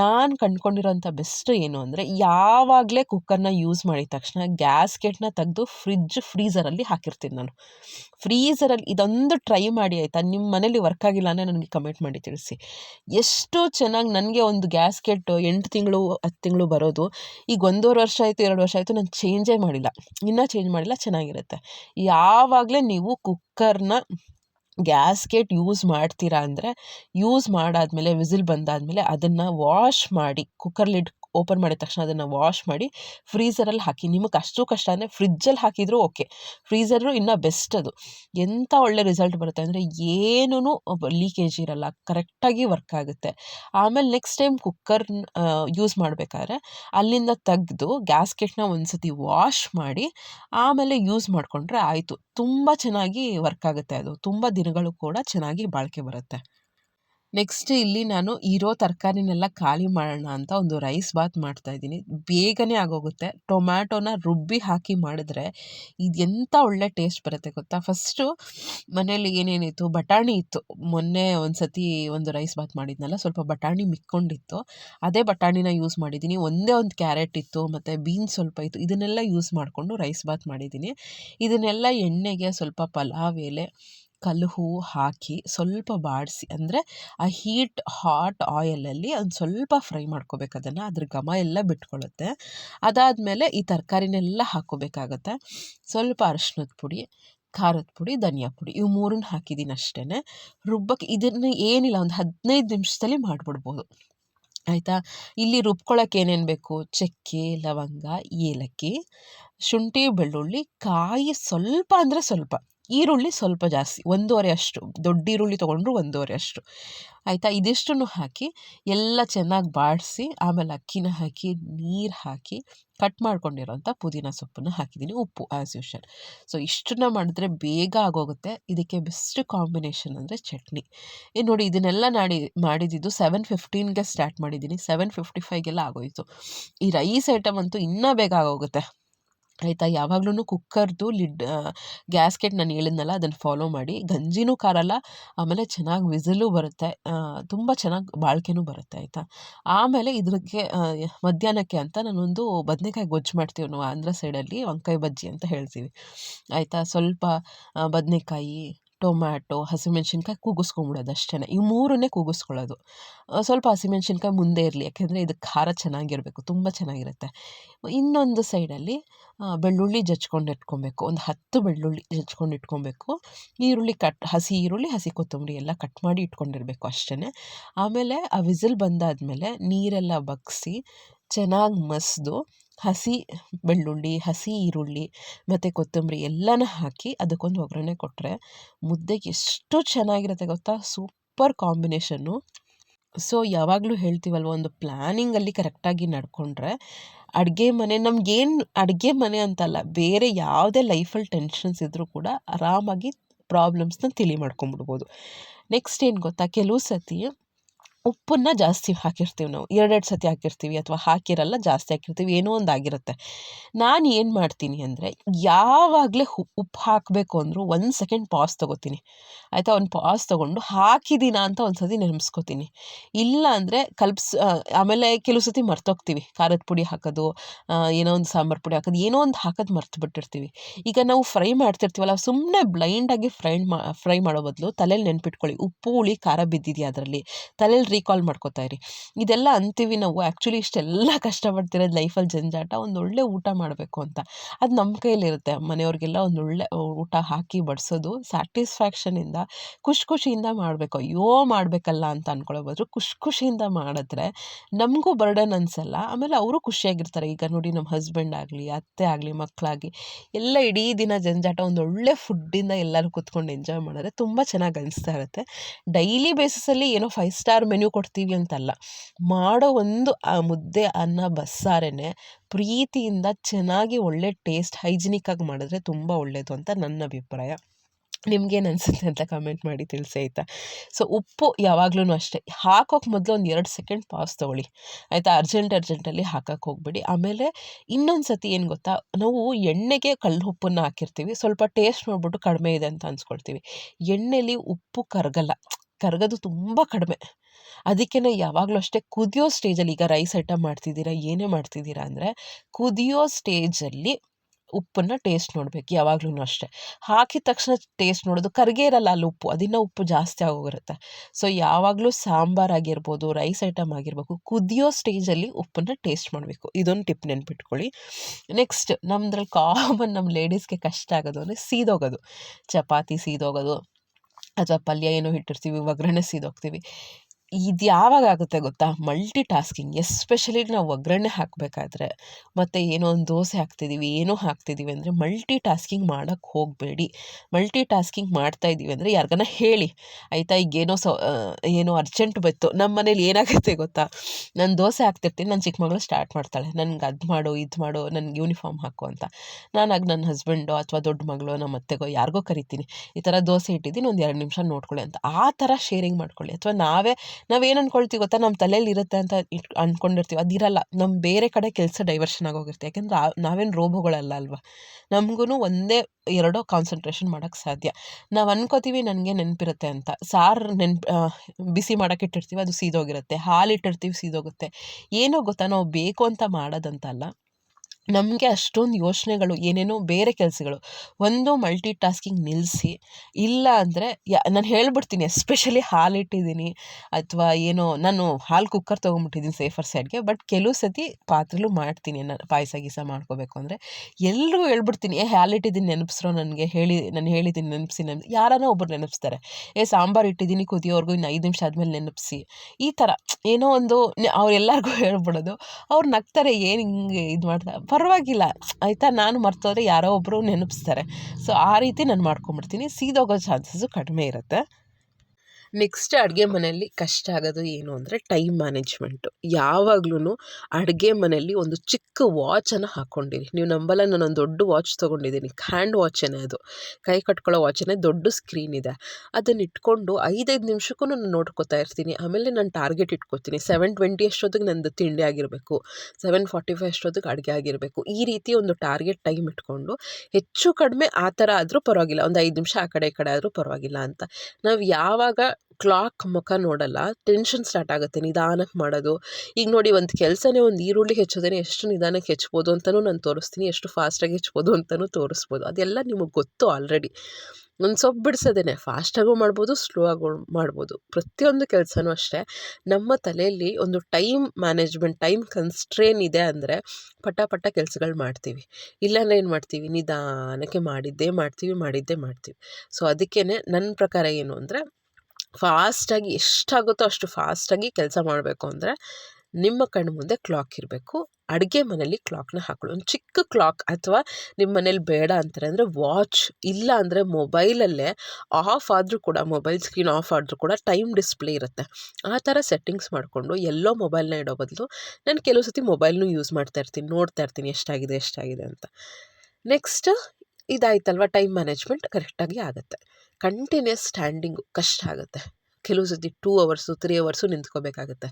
ನಾನು ಕಂಡ್ಕೊಂಡಿರೋಂಥ ಬೆಸ್ಟ್ ಏನು ಅಂದರೆ ಯಾವಾಗಲೇ ಕುಕ್ಕರ್ನ ಯೂಸ್ ಮಾಡಿದ ತಕ್ಷಣ ಗ್ಯಾಸ್ಗೆ ಗ್ಯಾಸ್ಕೆಟ್ನ ತೆಗೆದು ಫ್ರಿಜ್ ಫ್ರೀಸರಲ್ಲಿ ಹಾಕಿರ್ತೀನಿ ನಾನು. ಫ್ರೀಸರಲ್ಲಿ ಇದೊಂದು ಟ್ರೈ ಮಾಡಿ ಆಯಿತಾ? ನಿಮ್ಮ ಮನೇಲಿ ವರ್ಕ್ ಆಗಿಲ್ಲ ಅಂದರೆ ನನಗೆ ಕಮೆಂಟ್ ಮಾಡಿ ತಿಳಿಸಿ. ಎಷ್ಟು ಚೆನ್ನಾಗಿ ನನಗೆ ಒಂದು ಗ್ಯಾಸ್ಕೆಟ್ ಎಂಟು ತಿಂಗಳು, ಹತ್ತು ತಿಂಗಳು ಬರೋದು. ಈಗ ಒಂದೂವರೆ ವರ್ಷ ಆಯಿತು, ಎರಡು ವರ್ಷ ಆಯಿತು, ನಾನು ಚೇಂಜೇ ಮಾಡಿಲ್ಲ. ಇನ್ನೂ ಚೇಂಜ್ ಮಾಡಿಲ್ಲ, ಚೆನ್ನಾಗಿರುತ್ತೆ. ಯಾವಾಗಲೇ ನೀವು ಕುಕ್ಕರ್ನ ಗ್ಯಾಸ್ಕೆಟ್ ಯೂಸ್ ಮಾಡ್ತೀರಾ ಅಂದರೆ ಯೂಸ್ ಮಾಡಾದಮೇಲೆ, ವಿಸಿಲ್ ಬಂದಾದಮೇಲೆ ಅದನ್ನು ವಾಶ್ ಮಾಡಿ ಕುಕ್ಕರ್ ಲಿಡ್ ಓಪನ್ ಮಾಡಿದ ತಕ್ಷಣ ಅದನ್ನು ವಾಶ್ ಮಾಡಿ ಫ್ರೀಝರಲ್ಲಿ ಹಾಕಿ, ನಿಮಗೆ ಅಷ್ಟು ಕಷ್ಟ ಅಂದರೆ ಫ್ರಿಜ್ಜಲ್ಲಿ ಹಾಕಿದರೂ ಓಕೆ. ಫ್ರೀಝರು ಇನ್ನೂ ಬೆಸ್ಟ್ ಅದು. ಎಂಥ ಒಳ್ಳೆ ರಿಸಲ್ಟ್ ಬರುತ್ತೆ ಅಂದರೆ ಏನೂ ಲೀಕೇಜ್ ಇರಲ್ಲ, ಕರೆಕ್ಟಾಗಿ ವರ್ಕ್ ಆಗುತ್ತೆ. ಆಮೇಲೆ ನೆಕ್ಸ್ಟ್ ಟೈಮ್ ಕುಕ್ಕರ್ ಯೂಸ್ ಮಾಡಬೇಕಾದ್ರೆ ಅಲ್ಲಿಂದ ತೆಗೆದು ಗ್ಯಾಸ್ಕೆಟ್ನ ಒಂದು ಸತಿ ವಾಶ್ ಮಾಡಿ ಆಮೇಲೆ ಯೂಸ್ ಮಾಡಿಕೊಂಡ್ರೆ ಆಯಿತು. ತುಂಬ ಚೆನ್ನಾಗಿ ವರ್ಕ್ ಆಗುತ್ತೆ ಅದು. ತುಂಬ ದಿನಗಳು ಕೂಡ ಚೆನ್ನಾಗಿ ಬಾಳಿಕೆ ಬರುತ್ತೆ. ನೆಕ್ಸ್ಟ್ ಇಲ್ಲಿ ನಾನು ಇರೋ ತರಕಾರಿನೆಲ್ಲ ಖಾಲಿ ಮಾಡೋಣ ಅಂತ ಒಂದು ರೈಸ್ ಬಾತ್ ಮಾಡ್ತಾಯಿದ್ದೀನಿ ಬೇಗನೆ ಆಗೋಗುತ್ತೆ. ಟೊಮ್ಯಾಟೋನ ರುಬ್ಬಿ ಹಾಕಿ ಮಾಡಿದ್ರೆ ಇದು ಎಂಥ ಒಳ್ಳೆ ಟೇಸ್ಟ್ ಬರುತ್ತೆ ಗೊತ್ತಾ? ಫಸ್ಟು ಮನೇಲಿ ಏನೇನಿತ್ತು? ಬಟಾಣಿ ಇತ್ತು. ಮೊನ್ನೆ ಒಂದು ಸತಿ ಒಂದು ರೈಸ್ ಬಾತ್ ಮಾಡಿದ್ನಲ್ಲ, ಸ್ವಲ್ಪ ಬಟಾಣಿ ಮಿಕ್ಕೊಂಡಿತ್ತು. ಅದೇ ಬಟಾಣಿನ ಯೂಸ್ ಮಾಡಿದ್ದೀನಿ. ಒಂದೇ ಒಂದು ಕ್ಯಾರೆಟ್ ಇತ್ತು, ಮತ್ತು ಬೀನ್ಸ್ ಸ್ವಲ್ಪ ಇತ್ತು. ಇದನ್ನೆಲ್ಲ ಯೂಸ್ ಮಾಡಿಕೊಂಡು ರೈಸ್ ಬಾತ್ ಮಾಡಿದ್ದೀನಿ. ಇದನ್ನೆಲ್ಲ ಎಣ್ಣೆಗೆ ಸ್ವಲ್ಪ ಪಲಾವ್, ಎಲೆ ಕಲ್ಲು ಹಾಕಿ ಸ್ವಲ್ಪ ಬಾಡಿಸಿ ಅಂದರೆ ಆ ಹೀಟ್, ಹಾಟ್ ಆಯಲಲ್ಲಿ ಒಂದು ಸ್ವಲ್ಪ ಫ್ರೈ ಮಾಡ್ಕೋಬೇಕು ಅದನ್ನು. ಅದ್ರ ಘಮ ಎಲ್ಲ ಬಿಟ್ಕೊಳ್ಳುತ್ತೆ ಅದಾದಮೇಲೆ ಈ ತರಕಾರಿನೆಲ್ಲ ಹಾಕ್ಕೋಬೇಕಾಗತ್ತೆ ಸ್ವಲ್ಪ ಅರಶಿನದ ಪುಡಿ, ಖಾರದ ಪುಡಿ, ಧನಿಯಾ ಪುಡಿ ಇವು ಮೂರನ್ನ ಹಾಕಿದ್ದೀನಿ ಅಷ್ಟೇ ರುಬ್ಬಕ್ಕೆ ಇದನ್ನು ಏನಿಲ್ಲ, ಒಂದು ಹದಿನೈದು ನಿಮಿಷದಲ್ಲಿ ಮಾಡಿಬಿಡ್ಬೋದು. ಆಯಿತಾ? ಇಲ್ಲಿ ರುಬ್ಕೊಳಕ್ಕೆ ಏನೇನು ಬೇಕು? ಚಕ್ಕೆ, ಲವಂಗ, ಏಲಕ್ಕಿ, ಶುಂಠಿ, ಬೆಳ್ಳುಳ್ಳಿ, ಕಾಯಿ ಸ್ವಲ್ಪ ಅಂದರೆ ಸ್ವಲ್ಪ. ಈರುಳ್ಳಿ ಸ್ವಲ್ಪ ಜಾಸ್ತಿ, ಒಂದೂವರೆ ಅಷ್ಟು, ದೊಡ್ಡ ಈರುಳ್ಳಿ ತೊಗೊಂಡ್ರು ಒಂದೂವರೆ ಅಷ್ಟು. ಆಯಿತಾ? ಇದಿಷ್ಟನ್ನು ಹಾಕಿ ಎಲ್ಲ ಚೆನ್ನಾಗಿ ಬಾಡಿಸಿ, ಆಮೇಲೆ ಅಕ್ಕಿನ ಹಾಕಿ, ನೀರು ಹಾಕಿ ಕಟ್ ಮಾಡ್ಕೊಂಡಿರೋಂಥ ಪುದೀನ ಸೊಪ್ಪನ್ನು ಹಾಕಿದ್ದೀನಿ, ಉಪ್ಪು ಆ್ಯಸ್ ಯೂಶಲ್ ಸೊ ಇಷ್ಟನ್ನ ಮಾಡಿದ್ರೆ ಬೇಗ ಆಗೋಗುತ್ತೆ. ಇದಕ್ಕೆ ಬೆಸ್ಟ್ ಕಾಂಬಿನೇಷನ್ ಅಂದರೆ ಚಟ್ನಿ. ಏ, ನೋಡಿ, ಇದನ್ನೆಲ್ಲ ನಾಡಿ, ಮಾಡಿದ್ದು ಸೆವೆನ್ ಫಿಫ್ಟೀನ್ಗೆ ಸ್ಟಾರ್ಟ್ ಮಾಡಿದ್ದೀನಿ ಸೆವೆನ್ ಫಿಫ್ಟಿ ಫೈವ್ಗೆಲ್ಲ ಆಗೋಯಿತು. ಈ ರೈಸ್ ಐಟಮ್ ಅಂತೂ ಇನ್ನೂ ಬೇಗ ಆಗೋಗುತ್ತೆ. ಆಯಿತಾ? ಯಾವಾಗ್ಲೂ ಕುಕ್ಕರ್ದು ಲಿಡ್ ಗ್ಯಾಸ್ಕೆಟ್ ನಾನು ಹೇಳಿದ್ನಲ್ಲ, ಅದನ್ನು ಫಾಲೋ ಮಾಡಿ. ಗಂಜಿನೂ ಕಾರಲ್ಲ ಆಮೇಲೆ ಚೆನ್ನಾಗಿ ವಿಸಿಲೂ ಬರುತ್ತೆ. ತುಂಬ ಚೆನ್ನಾಗಿ ಬಾಳಿಕೆನೂ ಬರುತ್ತೆ, ಆಯಿತಾ? ಆಮೇಲೆ ಇದಕ್ಕೆ ಮಧ್ಯಾಹ್ನಕ್ಕೆ ಅಂತ ನಾನೊಂದು ಬದನೆಕಾಯಿ ಗೊಜ್ಜು ಮಾಡ್ತೀವಿ ನಾವು, ಆಂಧ್ರ ಸೈಡಲ್ಲಿ, ವಂಕಾಯಿ ಬಜ್ಜಿ ಅಂತ ಹೇಳ್ತೀವಿ. ಆಯಿತಾ? ಸ್ವಲ್ಪ ಬದನೆಕಾಯಿ, ಟೊಮ್ಯಾಟೊ, ಹಸಿಮೆಣ್ಸಿನ್ಕಾಯಿ ಕೂಗಿಸ್ಕೊಂಬಿಡೋದು ಅಷ್ಟೇ ಈ ಮೂರನ್ನೇ ಕೂಗಿಸ್ಕೊಳ್ಳೋದು. ಸ್ವಲ್ಪ ಹಸಿಮೆಣ್ಸಿನ್ಕಾಯಿ ಮುಂದೆ ಇರಲಿ, ಯಾಕೆಂದರೆ ಇದು ಖಾರ ಚೆನ್ನಾಗಿರಬೇಕು, ತುಂಬ ಚೆನ್ನಾಗಿರುತ್ತೆ. ಇನ್ನೊಂದು ಸೈಡಲ್ಲಿ ಬೆಳ್ಳುಳ್ಳಿ ಜಚ್ಕೊಂಡು ಇಟ್ಕೊಬೇಕು. ಒಂದು ಹತ್ತು ಬೆಳ್ಳುಳ್ಳಿ ಜಚ್ಕೊಂಡು ಇಟ್ಕೊಬೇಕು. ಈರುಳ್ಳಿ ಕಟ್, ಹಸಿ ಈರುಳ್ಳಿ, ಹಸಿ ಕೊತ್ತಂಬರಿ ಎಲ್ಲ ಕಟ್ ಮಾಡಿ ಇಟ್ಕೊಂಡಿರಬೇಕು ಅಷ್ಟೇ ಆಮೇಲೆ ಆ ವಿಸಿಲ್ ಬಂದಾದಮೇಲೆ ನೀರೆಲ್ಲ ಬಗ್ಗಿಸಿ ಚೆನ್ನಾಗಿ ಮಸ್ದು ಹಸಿ ಬೆಳ್ಳುಳ್ಳಿ, ಹಸಿ ಈರುಳ್ಳಿ ಮತ್ತು ಕೊತ್ತಂಬರಿ ಎಲ್ಲನ ಹಾಕಿ ಅದಕ್ಕೊಂದು ಒಗ್ಗರಣೆ ಕೊಟ್ಟರೆ ಮುದ್ದೆಗೆ ಎಷ್ಟು ಚೆನ್ನಾಗಿರುತ್ತೆ ಗೊತ್ತಾ? Super combination. ಸೊ, ಯಾವಾಗಲೂ ಹೇಳ್ತೀವಲ್ವ, ಒಂದು ಪ್ಲ್ಯಾನಿಂಗಲ್ಲಿ ಕರೆಕ್ಟಾಗಿ ನಡ್ಕೊಂಡ್ರೆ ಅಡುಗೆ ಮನೆ ನಮಗೇನು ಅಡುಗೆ ಮನೆ ಅಂತಲ್ಲ, ಬೇರೆ ಯಾವುದೇ ಲೈಫಲ್ಲಿ ಟೆನ್ಷನ್ಸ್ ಇದ್ದರೂ ಕೂಡ ಆರಾಮಾಗಿ ಪ್ರಾಬ್ಲಮ್ಸ್ನ ತಿಳಿ ಮಾಡ್ಕೊಂಬಿಡ್ಬೋದು ನೆಕ್ಸ್ಟ್ ಏನು ಗೊತ್ತಾ? ಕೆಲವು ಸತಿ ಉಪ್ಪನ್ನು ಜಾಸ್ತಿ ಹಾಕಿರ್ತೀವಿ ನಾವು. ಎರಡೆರಡು ಸತಿ ಹಾಕಿರ್ತೀವಿ ಅಥವಾ ಹಾಕಿರಲ್ಲ, ಜಾಸ್ತಿ ಹಾಕಿರ್ತೀವಿ, ಏನೋ ಒಂದು ಆಗಿರುತ್ತೆ. ನಾನು ಏನು ಮಾಡ್ತೀನಿ ಅಂದರೆ, ಯಾವಾಗಲೇ ಉಪ್ಪು ಹಾಕಬೇಕು ಅಂದರೂ ಒಂದು ಸೆಕೆಂಡ್ ಪಾಸ್ ತೊಗೋತೀನಿ. ಆಯಿತಾ? ಒಂದು ಪಾಸ್ ತೊಗೊಂಡು ಹಾಕಿದ್ದೀನಾ ಅಂತ ಒಂದು ಸತಿ ನೆನೆಸ್ಕೋತೀನಿ. ಇಲ್ಲ ಅಂದರೆ ಕಲ್ಪ್ಸ್ ಆಮೇಲೆ ಕೆಲವು ಸತಿ ಮರ್ತೋಗ್ತೀವಿ. ಖಾರದ ಪುಡಿ ಹಾಕೋದು ಏನೋ ಒಂದು ಸಾಂಬಾರು ಪುಡಿ ಹಾಕೋದು, ಏನೋ ಒಂದು ಹಾಕೋದು ಮರ್ತು ಬಿಟ್ಟಿರ್ತೀವಿ ಈಗ ನಾವು ಫ್ರೈ ಮಾಡ್ತಿರ್ತೀವಲ್ಲ ಸುಮ್ಮನೆ ಬ್ಲೈಂಡಾಗಿ ಫ್ರೈ ಮಾ, ಫ್ರೈ ಮಾಡೋ ಬದಲು ತಲೆಯಲ್ಲಿ ನೆನ್ಪಿಟ್ಕೊಳ್ಳಿ. ಉಪ್ಪು, ಹುಳಿ, ಖಾರ ಬಿದ್ದಿದೆಯಾ ಅದರಲ್ಲಿ? ತಲೆಯಲ್ಲಿ ರೀಕಾಲ್ ಮಾಡ್ಕೋತಾ ಇರಿ. ಇದೆಲ್ಲ ಅಂತೀವಿ ನಾವು. ಆ್ಯಕ್ಚುಲಿ ಇಷ್ಟೆಲ್ಲ ಕಷ್ಟಪಡ್ತಿರೋದು ಲೈಫಲ್ಲಿ ಜಂಜಾಟ, ಒಂದು ಒಳ್ಳೆ ಊಟ ಮಾಡಬೇಕು ಅಂತ. ಅದು ನಮ್ಮ ಕೈಯಲ್ಲಿರುತ್ತೆ ಮನೆಯವ್ರಿಗೆಲ್ಲ ಒಂದು ಒಳ್ಳೆ ಊಟ ಹಾಕಿ ಬಡಿಸೋದು ಸ್ಯಾಟಿಸ್ಫ್ಯಾಕ್ಷನಿಂದ ಖುಷಿ ಖುಷಿಯಿಂದ ಮಾಡಬೇಕು. ಅಯ್ಯೋ ಮಾಡಬೇಕಲ್ಲ ಅಂತ ಅಂದ್ಕೊಳ್ಳೋ ಬದಲು ಖುಷಿ ಖುಷಿಯಿಂದ ಮಾಡಿದ್ರೆ ನಮಗೂ ಬರ್ಡನ್ ಅನಿಸಲ್ಲ. ಆಮೇಲೆ ಅವರು ಖುಷಿಯಾಗಿರ್ತಾರೆ. ಈಗ ನೋಡಿ ನಮ್ಮ ಹಸ್ಬೆಂಡ್ ಆಗಲಿ, ಅತ್ತೆ ಆಗಲಿ ಮಕ್ಕಳಾಗಿ ಎಲ್ಲ ಇಡೀ ದಿನ ಜಂಜಾಟ, ಒಂದು ಒಳ್ಳೆ ಫುಡ್ಡಿಂದ ಎಲ್ಲರೂ ಕೂತ್ಕೊಂಡು ಎಂಜಾಯ್ ಮಾಡಿದ್ರೆ ತುಂಬ ಚೆನ್ನಾಗಿ ಅನಿಸ್ತಾ ಇರುತ್ತೆ. ಡೈಲಿ ಬೇಸಿಸಲ್ಲಿ ಏನೋ ಫೈವ್ ಸ್ಟಾರ್ ಮೆನ್ಯೂ ಕೊಡ್ತೀವಿ ಅಂತಲ್ಲ. ಮಾಡೋ ಒಂದು, ಆ ಮುದ್ದೆ, ಅನ್ನ ಬಸ್ಸಾರೇ ಪ್ರೀತಿಯಿಂದ ಚೆನ್ನಾಗಿ ಒಳ್ಳೆ ಟೇಸ್ಟ್ ಹೈಜಿನಿಕ್ಕಾಗಿ ಮಾಡಿದ್ರೆ ತುಂಬ ಒಳ್ಳೆಯದು ಅಂತ ನನ್ನ ಅಭಿಪ್ರಾಯ. ನಿಮ್ಗೇನು ಅನಿಸುತ್ತೆ ಅಂತ ಕಮೆಂಟ್ ಮಾಡಿ ತಿಳಿಸಿ ಆಯಿತಾ? ಸೊ ಉಪ್ಪು ಯಾವಾಗ್ಲೂ ಅಷ್ಟೇ. ಹಾಕೋಕೆ ಮೊದಲು ಒಂದು ಎರಡು ಸೆಕೆಂಡ್ ಪಾಸ್ ತೊಗೊಳ್ಳಿ. ಆಯಿತಾ? ಅರ್ಜೆಂಟ್ ಅರ್ಜೆಂಟಲ್ಲಿ ಹಾಕೋಕೆ ಹೋಗ್ಬೇಡಿ. ಆಮೇಲೆ ಇನ್ನೊಂದು ಸತಿ ಏನು ಗೊತ್ತಾ? ನಾವು ಎಣ್ಣೆಗೆ ಕಲ್ಲು ಉಪ್ಪನ್ನು ಹಾಕಿರ್ತೀವಿ. ಸ್ವಲ್ಪ ಟೇಸ್ಟ್ ನೋಡ್ಬಿಟ್ಟು ಕಡಿಮೆ ಇದೆ ಅಂತ ಅನ್ಸ್ಕೊಳ್ತೀವಿ. ಎಣ್ಣೆಲಿ ಉಪ್ಪು ಕರಗಲ್ಲ. ಕರಗೋದು ತುಂಬ ಕಡಿಮೆ. ಅದಕ್ಕೆ ಯಾವಾಗಲೂ ಅಷ್ಟೇ ಕುದಿಯೋ ಸ್ಟೇಜಲ್ಲಿ ಈಗ ರೈಸ್ ಐಟಮ್ ಮಾಡ್ತಿದ್ದೀರಾ, ಏನೇ ಮಾಡ್ತಿದ್ದೀರಾ ಅಂದರೆ ಕುದಿಯೋ ಸ್ಟೇಜಲ್ಲಿ ಉಪ್ಪನ್ನು ಟೇಸ್ಟ್ ನೋಡಬೇಕು ಯಾವಾಗ್ಲೂ ಅಷ್ಟೇ. ಹಾಕಿದ ತಕ್ಷಣ ಟೇಸ್ಟ್ ನೋಡೋದು, ಕರಿಗೇ ಇರಲ್ಲ ಅಲ್ಲಿ ಉಪ್ಪು, ಅದಿನ್ನೂ ಉಪ್ಪು ಜಾಸ್ತಿ ಆಗೋಗಿರುತ್ತೆ. ಸೊ ಯಾವಾಗಲೂ ಸಾಂಬಾರು ಆಗಿರ್ಬೋದು ರೈಸ್ ಐಟಮ್ ಆಗಿರ್ಬೇಕು, ಕುದಿಯೋ ಸ್ಟೇಜಲ್ಲಿ ಉಪ್ಪನ್ನು ಟೇಸ್ಟ್ ಮಾಡಬೇಕು. ಇದೊಂದು ಟಿಪ್ ನೆನ್ಪಿಟ್ಕೊಳ್ಳಿ. ನೆಕ್ಸ್ಟ್ ನಮ್ಮದ್ರಲ್ಲಿ ಕಾಮನ್ ನಮ್ಮ ಲೇಡೀಸ್ಗೆ ಕಷ್ಟ ಆಗೋದು ಅಂದರೆ ಸೀದೋಗೋದು. ಚಪಾತಿ ಸೀದೋಗೋದು. ಅಥವಾ ಪಲ್ಯ ಏನೋ ಇಟ್ಟಿರ್ತೀವಿ ಒಗ್ಗರಣೆ ಸೀದೋಗ್ತೀವಿ. ಇದು ಯಾವಾಗ ಆಗುತ್ತೆ ಗೊತ್ತಾ? ಮಲ್ಟಿ ಟಾಸ್ಕಿಂಗ್ ಎಸ್ಪೆಷಲಿ ನಾವು ಒಗ್ಗರಣೆ ಹಾಕಬೇಕಾದ್ರೆ, ಮತ್ತು ಏನೋ ಒಂದು ದೋಸೆ ಹಾಕ್ತಿದ್ದೀವಿ ಏನೋ ಹಾಕ್ತಿದ್ದೀವಿ ಅಂದರೆ ಮಲ್ಟಿ ಟಾಸ್ಕಿಂಗ್ ಮಾಡೋಕ್ಕೆ ಹೋಗಬೇಡಿ. ಮಲ್ಟಿ ಟಾಸ್ಕಿಂಗ್ ಮಾಡ್ತಾ ಇದ್ದೀವಿ ಅಂದರೆ ಯಾರಿಗಾನ ಹೇಳಿ. ಆಯಿತಾ? ಈಗ ಏನೋ ಸೊ ಏನೋ ಅರ್ಜೆಂಟ್ ಬಂತು. ನಮ್ಮ ಮನೇಲಿ ಏನಾಗುತ್ತೆ ಗೊತ್ತಾ? ನಾನು ದೋಸೆ ಹಾಕ್ತಿರ್ತೀನಿ ನನ್ನ ಚಿಕ್ಕ ಮಗಳು ಸ್ಟಾರ್ಟ್ ಮಾಡ್ತಾಳೆ. ನನಗೆ ಅದು ಮಾಡು, ಇದು ಮಾಡು, ನನಗೆ ಯೂನಿಫಾರ್ಮ್ ಹಾಕು ಅಂತ. ನಾನಾಗ ನನ್ನ ಹಸ್ಬೆಂಡೋ ಅಥವಾ ದೊಡ್ಡ ಮಗಳು ನಮ್ಮ ಅತ್ತೆಗೋ, ಯಾರಿಗೋ ಕರಿತೀನಿ. ಈ ಥರ ದೋಸೆ ಇಟ್ಟಿದ್ದೀನಿ, ಒಂದು ಎರಡು ನಿಮಿಷ ನೋಡ್ಕೊಳ್ಳಿ ಅಂತ. ಆ ಥರ ಶೇರಿಂಗ್ ಮಾಡ್ಕೊಳ್ಳಿ. ಅಥವಾ ನಾವೇ ನಾವೇನು ಅನ್ಕೊಳ್ತೀವಿ ಗೊತ್ತಾ? ನಮ್ಮ ತಲೆಯಲ್ಲಿ ಇರುತ್ತೆ ಅಂತ ಇಟ್ ಅಂದ್ಕೊಂಡಿರ್ತೀವಿ ಅದಿರಲ್ಲ. ನಮ್ಮ ಬೇರೆ ಕಡೆ ಕೆಲಸ ಡೈವರ್ಷನ್ ಆಗೋಗಿರುತ್ತೆ. ಯಾಕೆಂದ್ರೆ ನಾವೇನು ರೋಬೋಗಳಲ್ಲ ಅಲ್ವಾ? ನಮಗೂ ಒಂದೇ ಎರಡೋ ಕಾನ್ಸಂಟ್ರೇಷನ್ ಮಾಡೋಕ್ಕೆ ಸಾಧ್ಯ. ನಾವು ಅನ್ಕೋತೀವಿ ನನಗೆ ನೆನಪಿರುತ್ತೆ ಅಂತ. ಸಾರು ನೆನ್ಪು ಬಿಸಿ ಮಾಡೋಕೆ ಇಟ್ಟಿರ್ತೀವಿ, ಅದು ಸೀದೋಗಿರುತ್ತೆ. ಹಾಲು ಇಟ್ಟಿರ್ತೀವಿ, ಸೀದೋಗುತ್ತೆ. ಏನೋ ಗೊತ್ತಾ? ನಾವು ಬೇಕು ಅಂತ ಮಾಡೋದಂತಲ್ಲ. ನಮಗೆ ಅಷ್ಟೊಂದು ಯೋಚನೆಗಳು, ಏನೇನೋ ಬೇರೆ ಕೆಲಸಗಳು, ಒಂದು ಮಲ್ಟಿ ಟಾಸ್ಕಿಂಗ್ ನಿಲ್ಲಿಸಿ ಇಲ್ಲ ಅಂದರೆ ನಾನು ಹೇಳ್ಬಿಡ್ತೀನಿ ಎಸ್ಪೆಷಲಿ ಹಾಲಿಟ್ಟಿದ್ದೀನಿ ಅಥವಾ ಏನೋ, ನಾನು ಹಾಲು ಕುಕ್ಕರ್ ತೊಗೊಂಬಿಟ್ಟಿದ್ದೀನಿ ಸೇಫರ್ ಸೈಡ್ಗೆ ಬಟ್ ಕೆಲವು ಸತಿ ಪಾತ್ರೆಲೂ ಮಾಡ್ತೀನಿ ನಾನು ಪಾಯಸ ಗೀಸ ಮಾಡ್ಕೋಬೇಕು ಅಂದರೆ ಎಲ್ಲರೂ ಹೇಳ್ಬಿಡ್ತೀನಿ, ಏ ಹಾಲಿಟ್ಟಿದ್ದೀನಿ ನೆನಪಿಸ್ರೋ ನನಗೆ, ಹೇಳಿ, ನಾನು ಹೇಳಿದ್ದೀನಿ, ನೆನಪಿಸಿ ನೆನಪು ಯಾರನ್ನೋ ಒಬ್ಬರು ನೆನಪಿಸ್ತಾರೆ, ಏ, ಸಾಂಬಾರು ಇಟ್ಟಿದ್ದೀನಿ ಕುದಿಯೋವರೆಗೂ ಇನ್ನು ಐದು ನಿಮಿಷ ಆದಮೇಲೆ ನೆನಪಿಸಿ. ಈ ಥರ, ಏನೋ ಒಂದು ಅವ್ರೆಲ್ಲರಿಗೂ ಹೇಳ್ಬಿಡೋದು, ಅವ್ರು ನಗ್ತಾರೆ, ಏನು ಹಿಂಗೆ ಇದು ಮಾಡ್ತಾರೆ ಪರವಾಗಿಲ್ಲ. ಆಯಿತಾ? ನಾನು ಮರ್ತೋದ್ರೆ ಯಾರೋ ಒಬ್ಬರು ನೆನಪಿಸ್ತಾರೆ. ಸೊ ಆ ರೀತಿ ನಾನು ಮಾಡ್ಕೊಂಬಿಡ್ತೀನಿ ಸೀದೋಗೋ ಚಾನ್ಸಸ್ಸು ಕಡಿಮೆ ಇರುತ್ತೆ. ನೆಕ್ಸ್ಟ್ ಅಡುಗೆ ಮನೆಯಲ್ಲಿ ಕಷ್ಟ ಆಗೋದು ಏನು ಅಂದರೆ ಟೈಮ್ ಮ್ಯಾನೇಜ್ಮೆಂಟು ಯಾವಾಗ್ಲೂ ಅಡುಗೆ ಮನೆಯಲ್ಲಿ ಒಂದು ಚಿಕ್ಕ ವಾಚನ್ನು ಹಾಕ್ಕೊಂಡಿರಿ ನೀವು ನಂಬಲ್ಲ ನಾನೊಂದು ದೊಡ್ಡ ವಾಚ್ ತೊಗೊಂಡಿದ್ದೀನಿ. ಹ್ಯಾಂಡ್ ವಾಚೇನೆ ಅದು. ಕೈ ಕಟ್ಕೊಳ್ಳೋ ವಾಚನೇ ದೊಡ್ಡ ಸ್ಕ್ರೀನ್ ಇದೆ. ಅದನ್ನು ಇಟ್ಕೊಂಡು ಐದೈದು ನಿಮಿಷಕ್ಕೂ ನಾನು ನೋಡ್ಕೊತಾ ಇರ್ತೀನಿ. ಆಮೇಲೆ ನಾನು ಟಾರ್ಗೆಟ್ ಇಟ್ಕೊತೀನಿ. ಸೆವೆನ್ ಟ್ವೆಂಟಿ ಅಷ್ಟೊತ್ತಿಗೆ ನಂದು ತಿಂಡಿ ಆಗಿರಬೇಕು. ಸೆವೆನ್ ಫಾರ್ಟಿ ಫೈವ್ ಅಷ್ಟೊತ್ತಿಗೆ ಅಡುಗೆ ಆಗಿರಬೇಕು. ಈ ರೀತಿ ಒಂದು ಟಾರ್ಗೆಟ್ ಟೈಮ್ ಇಟ್ಕೊಂಡು ಹೆಚ್ಚು ಕಡಿಮೆ ಆ ಥರ ಆದರೂ ಪರವಾಗಿಲ್ಲ. ಒಂದು ಐದು ನಿಮಿಷ ಆ ಕಡೆ, ಈ ಕಡೆ ಆದರೂ ಪರವಾಗಿಲ್ಲ ಅಂತ. ನಾವು ಯಾವಾಗ ಕ್ಲಾಕ್ ಮುಖ ನೋಡಲ್ಲ ಟೆನ್ಷನ್ ಸ್ಟಾರ್ಟ್ ಆಗುತ್ತೆ ನಿಧಾನಕ್ಕೆ ಮಾಡೋದು. ಈಗ ನೋಡಿ ಒಂದು ಕೆಲಸನೇ ಒಂದು ಈರುಳ್ಳಿ ಹೆಚ್ಚೋದೇ ಎಷ್ಟು ನಿಧಾನಕ್ಕೆ ಹೆಚ್ಬೋದು ಅಂತಲೂ ನಾನು ತೋರಿಸ್ತೀನಿ, ಎಷ್ಟು ಫಾಸ್ಟಾಗಿ ಹೆಚ್ಬೋದು ಅಂತಲೂ ತೋರಿಸ್ಬೋದು. ಅದೆಲ್ಲ ನಿಮಗೆ ಗೊತ್ತು ಆಲ್ರೆಡಿ ಒಂದು ಸೊಪ್ಪು ಬಿಡಿಸೋದೇನೆ ಫಾಸ್ಟಾಗೂ ಮಾಡ್ಬೋದು ಸ್ಲೋ ಆಗು ಮಾಡ್ಬೋದು. ಪ್ರತಿಯೊಂದು ಕೆಲಸನೂ ಅಷ್ಟೇ. ನಮ್ಮ ತಲೆಯಲ್ಲಿ ಒಂದು ಟೈಮ್ ಮ್ಯಾನೇಜ್ಮೆಂಟ್ ಟೈಮ್ ಕನ್ಸ್ಟ್ರೇನ್ ಇದೆ ಅಂದರೆ ಪಟ ಪಟ ಕೆಲಸಗಳು ಮಾಡ್ತೀವಿ. ಇಲ್ಲಾಂದ್ರೆ ಏನು ಮಾಡ್ತೀವಿ? ನಿಧಾನಕ್ಕೆ ಮಾಡಿದ್ದೇ ಮಾಡ್ತೀವಿ ಮಾಡಿದ್ದೇ ಮಾಡ್ತೀವಿ. ಸೊ ಅದಕ್ಕೇ ನನ್ನ ಪ್ರಕಾರ ಏನು ಅಂದರೆ ಫಾಸ್ಟಾಗಿ, ಎಷ್ಟಾಗುತ್ತೋ ಅಷ್ಟು ಫಾಸ್ಟಾಗಿ ಕೆಲಸ ಮಾಡಬೇಕು ಅಂದರೆ ನಿಮ್ಮ ಕಣ್ಣು ಮುಂದೆ ಕ್ಲಾಕ್ ಇರಬೇಕು. ಅಡುಗೆ ಮನೇಲಿ ಕ್ಲಾಕ್ನ ಹಾಕೊಳ್ಳಿ ಒಂದು ಚಿಕ್ಕ ಕ್ಲಾಕ್ ಅಥವಾ ನಿಮ್ಮ ಮನೇಲಿ ಬೇಡ ಅಂತಾರೆ ಅಂದರೆ ವಾಚ್ ಇಲ್ಲ ಅಂದರೆ ಮೊಬೈಲಲ್ಲೇ ಆಫ್ ಆದರೂ ಕೂಡ, ಮೊಬೈಲ್ ಸ್ಕ್ರೀನ್ ಆಫ್ ಆದರೂ ಕೂಡ ಟೈಮ್ ಡಿಸ್ಪ್ಲೇ ಇರುತ್ತೆ. ಆ ಥರ ಸೆಟ್ಟಿಂಗ್ಸ್ ಮಾಡಿಕೊಂಡು ಎಲ್ಲೋ ಮೊಬೈಲ್ನ ಇಡೋ ಬದಲು ನಾನು ಕೆಲವು ಸತಿ ಮೊಬೈಲ್ನೂ ಯೂಸ್ ಮಾಡ್ತಾ ಇರ್ತೀನಿ, ನೋಡ್ತಾ ಇರ್ತೀನಿ ಎಷ್ಟಾಗಿದೆ ಎಷ್ಟಾಗಿದೆ ಅಂತ. ನೆಕ್ಸ್ಟ್ ಇದಾಯ್ತಲ್ವ ಟೈಮ್ ಮ್ಯಾನೇಜ್ಮೆಂಟ್ ಕರೆಕ್ಟಾಗಿ ಆಗುತ್ತೆ. ಕಂಟಿನ್ಯೂಸ್ ಸ್ಟ್ಯಾಂಡಿಂಗು ಕಷ್ಟ ಆಗುತ್ತೆ. ಕೆಲವು ಸತಿ ಟೂ ಅವರ್ಸು ತ್ರೀ ಅವರ್ಸು ನಿಂತ್ಕೋಬೇಕಾಗುತ್ತೆ.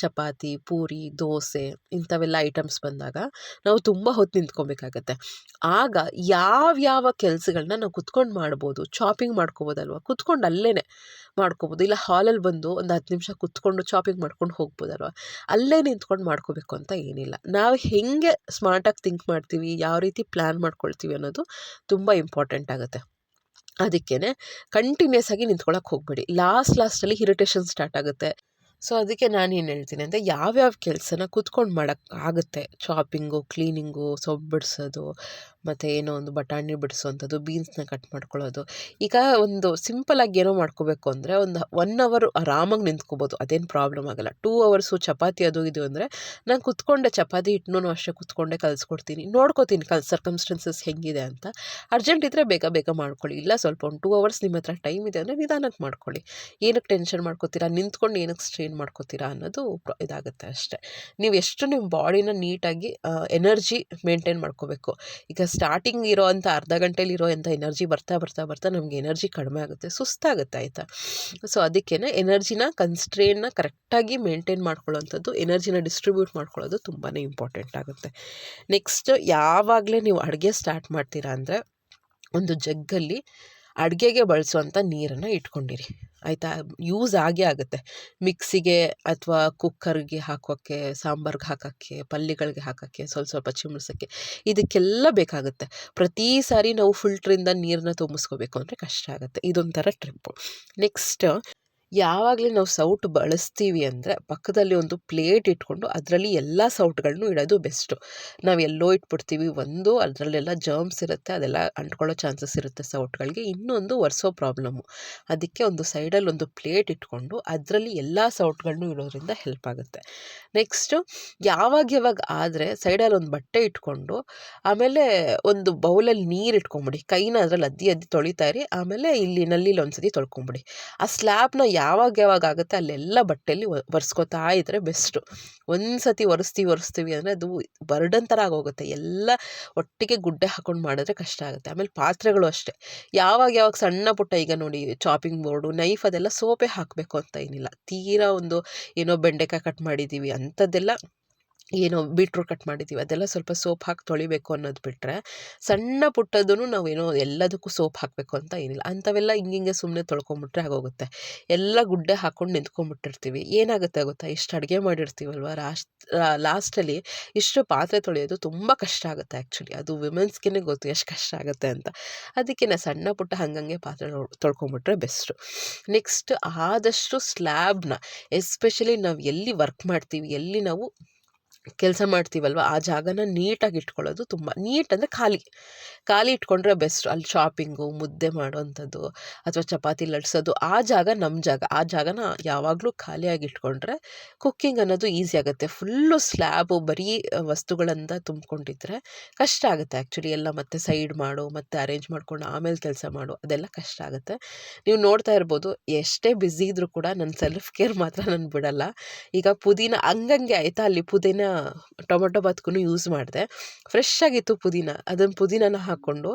ಚಪಾತಿ, ಪೂರಿ, ದೋಸೆ ಇಂಥವೆಲ್ಲ ಐಟಮ್ಸ್ ಬಂದಾಗ ನಾವು ತುಂಬ ಹೊತ್ತು ನಿಂತ್ಕೋಬೇಕಾಗತ್ತೆ. ಆಗ ಯಾವ್ಯಾವ ಕೆಲಸಗಳನ್ನ ನಾವು ಕುತ್ಕೊಂಡು ಮಾಡ್ಬೋದು ಚಾಪಿಂಗ್ ಮಾಡ್ಕೋಬೋದಲ್ವ? ಕುತ್ಕೊಂಡು ಅಲ್ಲೇ ಮಾಡ್ಕೋಬೋದು. ಇಲ್ಲ ಹಾಲಲ್ಲಿ ಬಂದು ಒಂದು ಹತ್ತು ನಿಮಿಷ ಕುತ್ಕೊಂಡು ಚಾಪಿಂಗ್ ಮಾಡ್ಕೊಂಡು ಹೋಗ್ಬೋದಲ್ವ? ಅಲ್ಲೇ ನಿಂತ್ಕೊಂಡು ಮಾಡ್ಕೋಬೇಕು ಅಂತ ಏನಿಲ್ಲ. ನಾವು ಹೇಗೆ ಸ್ಮಾರ್ಟಾಗಿ ಥಿಂಕ್ ಮಾಡ್ತೀವಿ, ಯಾವ ರೀತಿ ಪ್ಲ್ಯಾನ್ ಮಾಡ್ಕೊಳ್ತೀವಿ ಅನ್ನೋದು ತುಂಬ ಇಂಪಾರ್ಟೆಂಟ್ ಆಗುತ್ತೆ. ಅದಕ್ಕೇ ಕಂಟಿನ್ಯೂಸ್ ಆಗಿ ನಿಂತ್ಕೊಳಕ್ಕೆ ಹೋಗಬೇಡಿ. ಲಾಸ್ಟ್ ಲಾಸ್ಟಲ್ಲಿ ಇರಿಟೇಷನ್ ಸ್ಟಾರ್ಟ್ ಆಗುತ್ತೆ. ಸೊ ಅದಕ್ಕೆ ನಾನು ಏನು ಹೇಳ್ತೀನಿ ಅಂದರೆ ಯಾವ್ಯಾವ ಕೆಲಸನ ಕೂತ್ಕೊಂಡು ಮಾಡೋಕ್ಕೆ ಆಗುತ್ತೆ. ಚಾಪಿಂಗು ಕ್ಲೀನಿಂಗು ಸೊಪ್ಪು ಬಿಡಿಸೋದು ಮತ್ತು ಏನೋ ಒಂದು ಬಟಾಣಿ ಬಿಡಿಸುವಂಥದ್ದು ಬೀನ್ಸ್ನ ಕಟ್ ಮಾಡ್ಕೊಳ್ಳೋದು. ಈಗ ಒಂದು ಸಿಂಪಲಾಗಿ ಏನೋ ಮಾಡ್ಕೋಬೇಕು ಅಂದರೆ ಒಂದು ಒನ್ ಅವರ್ ಆರಾಮಾಗಿ ನಿಂತ್ಕೋಬೋದು, ಅದೇನು ಪ್ರಾಬ್ಲಮ್ ಆಗೋಲ್ಲ. ಟೂ ಅವರ್ಸು ಚಪಾತಿ ಅದು ಇದು ಅಂದರೆ ನಾನು ಕುತ್ಕೊಂಡೆ ಚಪಾತಿ ಹಿಟ್ಟನ್ನೂ ಅಷ್ಟೇ ಕುತ್ಕೊಂಡೆ ಕಲಿಸ್ಕೊಡ್ತೀನಿ. ನೋಡ್ಕೋತೀನಿ ಕಲ್ ಸರ್ಕಮ್ಸ್ಟೆನ್ಸಸ್ ಹೆಂಗಿದೆ ಅಂತ. ಅರ್ಜೆಂಟ್ ಇದ್ದರೆ ಬೇಗ ಬೇಗ ಮಾಡ್ಕೊಳ್ಳಿ. ಇಲ್ಲ ಸ್ವಲ್ಪ ಒಂದು ಟೂ ಅವರ್ಸ್ ನಿಮ್ಮ ಹತ್ರ ಟೈಮ್ ಇದೆ ಅಂದರೆ ನಿಧಾನಕ್ಕೆ ಮಾಡ್ಕೊಳ್ಳಿ. ಏನಕ್ಕೆ ಟೆನ್ಷನ್ ಮಾಡ್ಕೋತೀರಾ? ನಿಂತ್ಕೊಂಡು ಏನಕ್ಕೆ ಸ್ಟ್ರೈನ್ ಮಾಡ್ಕೋತೀರಾ ಅನ್ನೋದು ಇದಾಗುತ್ತೆ ಅಷ್ಟೇ. ನೀವು ಎಷ್ಟು ನಿಮ್ಮ ಬಾಡಿನ ನೀಟಾಗಿ ಎನರ್ಜಿ ಮೇಂಟೈನ್ ಮಾಡ್ಕೋಬೇಕು. ಈಗ ಸ್ಟಾರ್ಟಿಂಗ್ ಇರೋ ಅಂಥ ಅರ್ಧ ಗಂಟೇಲಿ ಇರೋ ಅಂಥ ಎನರ್ಜಿ ಬರ್ತಾ ಬರ್ತಾ ಬರ್ತಾ ನಮಗೆ ಎನರ್ಜಿ ಕಡಿಮೆ ಆಗುತ್ತೆ, ಸುಸ್ತಾಗುತ್ತೆ ಆಯಿತಾ? ಸೊ ಅದಕ್ಕೇ ಎನರ್ಜಿನ ಕನ್ಸ್ಟ್ರೇನ್ನ ಕರೆಕ್ಟಾಗಿ ಮೇಂಟೈನ್ ಮಾಡ್ಕೊಳ್ಳೋವಂಥದ್ದು ಎನರ್ಜಿನ ಡಿಸ್ಟ್ರಿಬ್ಯೂಟ್ ಮಾಡ್ಕೊಳ್ಳೋದು ತುಂಬಾ ಇಂಪಾರ್ಟೆಂಟ್ ಆಗುತ್ತೆ. ನೆಕ್ಸ್ಟ್ ಯಾವಾಗಲೇ ನೀವು ಅಡುಗೆ ಸ್ಟಾರ್ಟ್ ಮಾಡ್ತೀರಾ ಅಂದರೆ, ಒಂದು ಜಗ್ಗಲ್ಲಿ ಅಡುಗೆಗೆ ಬಳಸುವಂಥ ನೀರನ್ನು ಇಟ್ಕೊಂಡಿರಿ. ಆಯಿತಾ ಯೂಸ್ ಆಗೇ ಆಗುತ್ತೆ. ಮಿಕ್ಸಿಗೆ ಅಥವಾ ಕುಕ್ಕರ್ಗೆ ಹಾಕೋಕ್ಕೆ, ಸಾಂಬಾರ್ಗೆ ಹಾಕೋಕ್ಕೆ, ಪಲ್ಯಗಳಿಗೆ ಹಾಕೋಕ್ಕೆ, ಸ್ವಲ್ಪ ಸ್ವಲ್ಪ ಚಿಮ್ಸೋಕ್ಕೆ ಇದಕ್ಕೆಲ್ಲ ಬೇಕಾಗುತ್ತೆ. ಪ್ರತಿ ಸಾರಿ ನಾವು ಫಿಲ್ಟ್ರಿಂದ ನೀರನ್ನ ತುಂಬಿಸ್ಕೋಬೇಕು ಅಂದರೆ ಕಷ್ಟ ಆಗುತ್ತೆ. ಇದೊಂಥರ ಟ್ರಿಪ್ಪು ನೆಕ್ಸ್ಟ್ ಯಾವಾಗಲೇ ನಾವು ಸೌಟ್ ಬಳಸ್ತೀವಿ ಅಂದರೆ ಪಕ್ಕದಲ್ಲಿ ಒಂದು ಪ್ಲೇಟ್ ಇಟ್ಕೊಂಡು ಅದರಲ್ಲಿ ಎಲ್ಲ ಸೌಟುಗಳನ್ನು ಇಡೋದು ಬೆಸ್ಟು. ನಾವು ಎಲ್ಲೋ ಇಟ್ಬಿಡ್ತೀವಿ, ಒಂದು ಅದರಲ್ಲೆಲ್ಲ ಜರ್ಮ್ಸ್ ಇರುತ್ತೆ, ಅದೆಲ್ಲ ಅಂಟ್ಕೊಳ್ಳೋ ಚಾನ್ಸಸ್ ಇರುತ್ತೆ ಸೌಟ್ಗಳಿಗೆ. ಇನ್ನೊಂದು ಒರೆಸೋ ಪ್ರಾಬ್ಲಮ್ಮು ಅದಕ್ಕೆ ಒಂದು ಸೈಡಲ್ಲಿ ಒಂದು ಪ್ಲೇಟ್ ಇಟ್ಕೊಂಡು ಅದರಲ್ಲಿ ಎಲ್ಲ ಸೌಟ್ಗಳನ್ನು ಇಡೋದ್ರಿಂದ ಹೆಲ್ಪ್ ಆಗುತ್ತೆ. ನೆಕ್ಸ್ಟು ಯಾವಾಗ ಯಾವಾಗ ಆದರೆ ಸೈಡಲ್ಲಿ ಒಂದು ಬಟ್ಟೆ ಇಟ್ಕೊಂಡು ಆಮೇಲೆ ಒಂದು ಬೌಲಲ್ಲಿ ನೀರು ಇಟ್ಕೊಂಬಿಡಿ. ಕೈನ ಅದರಲ್ಲಿ ಅದ್ದಿ ಅದ್ದಿ ತೊಳಿತಾ ಇರಿ, ಆಮೇಲೆ ಇಲ್ಲಿ ನಲ್ಲಿಲಿ ಒಂದು ಸತಿ ತೊಳ್ಕೊಂಬಿಡಿ. ಆ ಸ್ಲ್ಯಾಬ್ನ ಯಾವಾಗ ಯಾವಾಗ ಆಗುತ್ತೆ ಅಲ್ಲೆಲ್ಲ ಬಟ್ಟೆಯಲ್ಲಿ ಒರೆಸ್ಕೊತಾ ಇದ್ದರೆ ಬೆಸ್ಟು ಒಂದು ಸತಿ ಒರೆಸ್ತೀವಿ ಒರೆಸ್ತೀವಿ ಅಂದರೆ ಅದು ಬರ್ಡನ್ ಥರ ಆಗೋಗುತ್ತೆ. ಎಲ್ಲ ಒಟ್ಟಿಗೆ ಗುಡ್ಡೆ ಹಾಕೊಂಡು ಮಾಡಿದ್ರೆ ಕಷ್ಟ ಆಗುತ್ತೆ. ಆಮೇಲೆ ಪಾತ್ರೆಗಳು ಅಷ್ಟೇ. ಯಾವಾಗ ಯಾವಾಗ ಸಣ್ಣ ಪುಟ್ಟ ಈಗ ನೋಡಿ ಚಾಪಿಂಗ್ ಬೋರ್ಡು ನೈಫ್ ಅದೆಲ್ಲ ಸೋಪೆ ಹಾಕಬೇಕು ಅಂತ ಏನಿಲ್ಲ. ತೀರಾ ಒಂದು ಏನೋ ಬೆಂಡೆಕಾಯಿ ಕಟ್ ಮಾಡಿದ್ದೀವಿ ಅಂಥದ್ದೆಲ್ಲ ಏನೋ ಬೀಟ್ರೂಟ್ ಕಟ್ ಮಾಡಿದ್ದೀವಿ, ಅದೆಲ್ಲ ಸ್ವಲ್ಪ ಸೋಪ್ ಹಾಕಿ ತೊಳಿಬೇಕು ಅನ್ನೋದು ಬಿಟ್ಟರೆ ಸಣ್ಣ ಪುಟ್ಟದೂ ನಾವೇನೋ ಎಲ್ಲದಕ್ಕೂ ಸೋಪ್ ಹಾಕಬೇಕು ಅಂತ ಏನಿಲ್ಲ. ಅಂಥವೆಲ್ಲ ಹಿಂಗಿಂಗೆ ಸುಮ್ಮನೆ ತೊಳ್ಕೊಂಬಿಟ್ರೆ ಆಗೋಗುತ್ತೆ. ಎಲ್ಲ ಗುಡ್ಡೆ ಹಾಕ್ಕೊಂಡು ನಿಂತ್ಕೊಂಡ್ಬಿಟ್ಟಿರ್ತೀವಿ ಏನಾಗುತ್ತೆ ಗೊತ್ತಾ? ಇಷ್ಟು ಅಡುಗೆ ಮಾಡಿರ್ತೀವಲ್ವ? ಲಾಸ್ಟ್ ಲಾಸ್ಟಲ್ಲಿ ಇಷ್ಟು ಪಾತ್ರೆ ತೊಳೆಯೋದು ತುಂಬ ಕಷ್ಟ ಆಗುತ್ತೆ ಆ್ಯಕ್ಚುಲಿ. ಅದು ವಿಮೆನ್ಸ್ಗೆ ಗೊತ್ತು ಎಷ್ಟು ಕಷ್ಟ ಆಗುತ್ತೆ ಅಂತ. ಅದಕ್ಕೆ ಸಣ್ಣ ಪುಟ್ಟ ಹಂಗಂಗೆ ಪಾತ್ರೆ ತೊಳ್ಕೊಂಬಿಟ್ರೆ ಬೆಸ್ಟು. ನೆಕ್ಸ್ಟ್ ಆದಷ್ಟು ಸ್ಲ್ಯಾಬ್ನ, ಎಸ್ಪೆಷಲಿ ನಾವು ಎಲ್ಲಿ ವರ್ಕ್ ಮಾಡ್ತೀವಿ, ಎಲ್ಲಿ ನಾವು ಕೆಲಸ ಮಾಡ್ತೀವಲ್ವ? ಆ ಜಾಗನ ನೀಟಾಗಿ ಇಟ್ಕೊಳ್ಳೋದು ತುಂಬ. ನೀಟ್ ಅಂದರೆ ಖಾಲಿ. ಖಾಲಿ ಇಟ್ಕೊಂಡ್ರೆ ಬೆಸ್ಟ್. ಅಲ್ಲಿ ಶಾಪಿಂಗು ಮುದ್ದೆ ಮಾಡುವಂಥದ್ದು ಅಥವಾ ಚಪಾತಿ ಲಟ್ಸೋದು ಆ ಜಾಗ ನಮ್ಮ ಜಾಗ. ಆ ಜಾಗನ ಯಾವಾಗಲೂ ಖಾಲಿಯಾಗಿ ಇಟ್ಕೊಂಡ್ರೆ ಕುಕ್ಕಿಂಗ್ ಅನ್ನೋದು ಈಸಿ ಆಗುತ್ತೆ. ಫುಲ್ಲು ಸ್ಲ್ಯಾಬು ಬರೀ ವಸ್ತುಗಳಿಂದ ತುಂಬಿಕೊಂಡಿದ್ರೆ ಕಷ್ಟ ಆಗುತ್ತೆ ಆ್ಯಕ್ಚುಲಿ ಎಲ್ಲ ಮತ್ತೆ ಸೈಡ್ ಮಾಡು, ಮತ್ತೆ ಅರೇಂಜ್ ಮಾಡ್ಕೊಂಡು ಆಮೇಲೆ ಕೆಲಸ ಮಾಡು, ಅದೆಲ್ಲ ಕಷ್ಟ ಆಗುತ್ತೆ. ನೀವು ನೋಡ್ತಾ ಇರ್ಬೋದು, ಎಷ್ಟೇ ಬ್ಯುಸಿ ಇದ್ದರೂ ಕೂಡ ನನ್ನ ಸೆಲ್ಫ್ ಕೇರ್ ಮಾತ್ರ ನಾನು ಬಿಡಲ್ಲ. ಈಗ ಪುದೀನ ಹಂಗಂಗೆ ಆಯಿತಾ? ಅಲ್ಲಿ ಪುದೀನ ಟೊಮೊಟೊ ಬಾತ್ಗೂ ಯೂಸ್ ಮಾಡಿದೆ. ಫ್ರೆಶ್ ಆಗಿತ್ತು ಪುದೀನ. ಅದನ್ನು ಪುದೀನನ ಹಾಕ್ಕೊಂಡು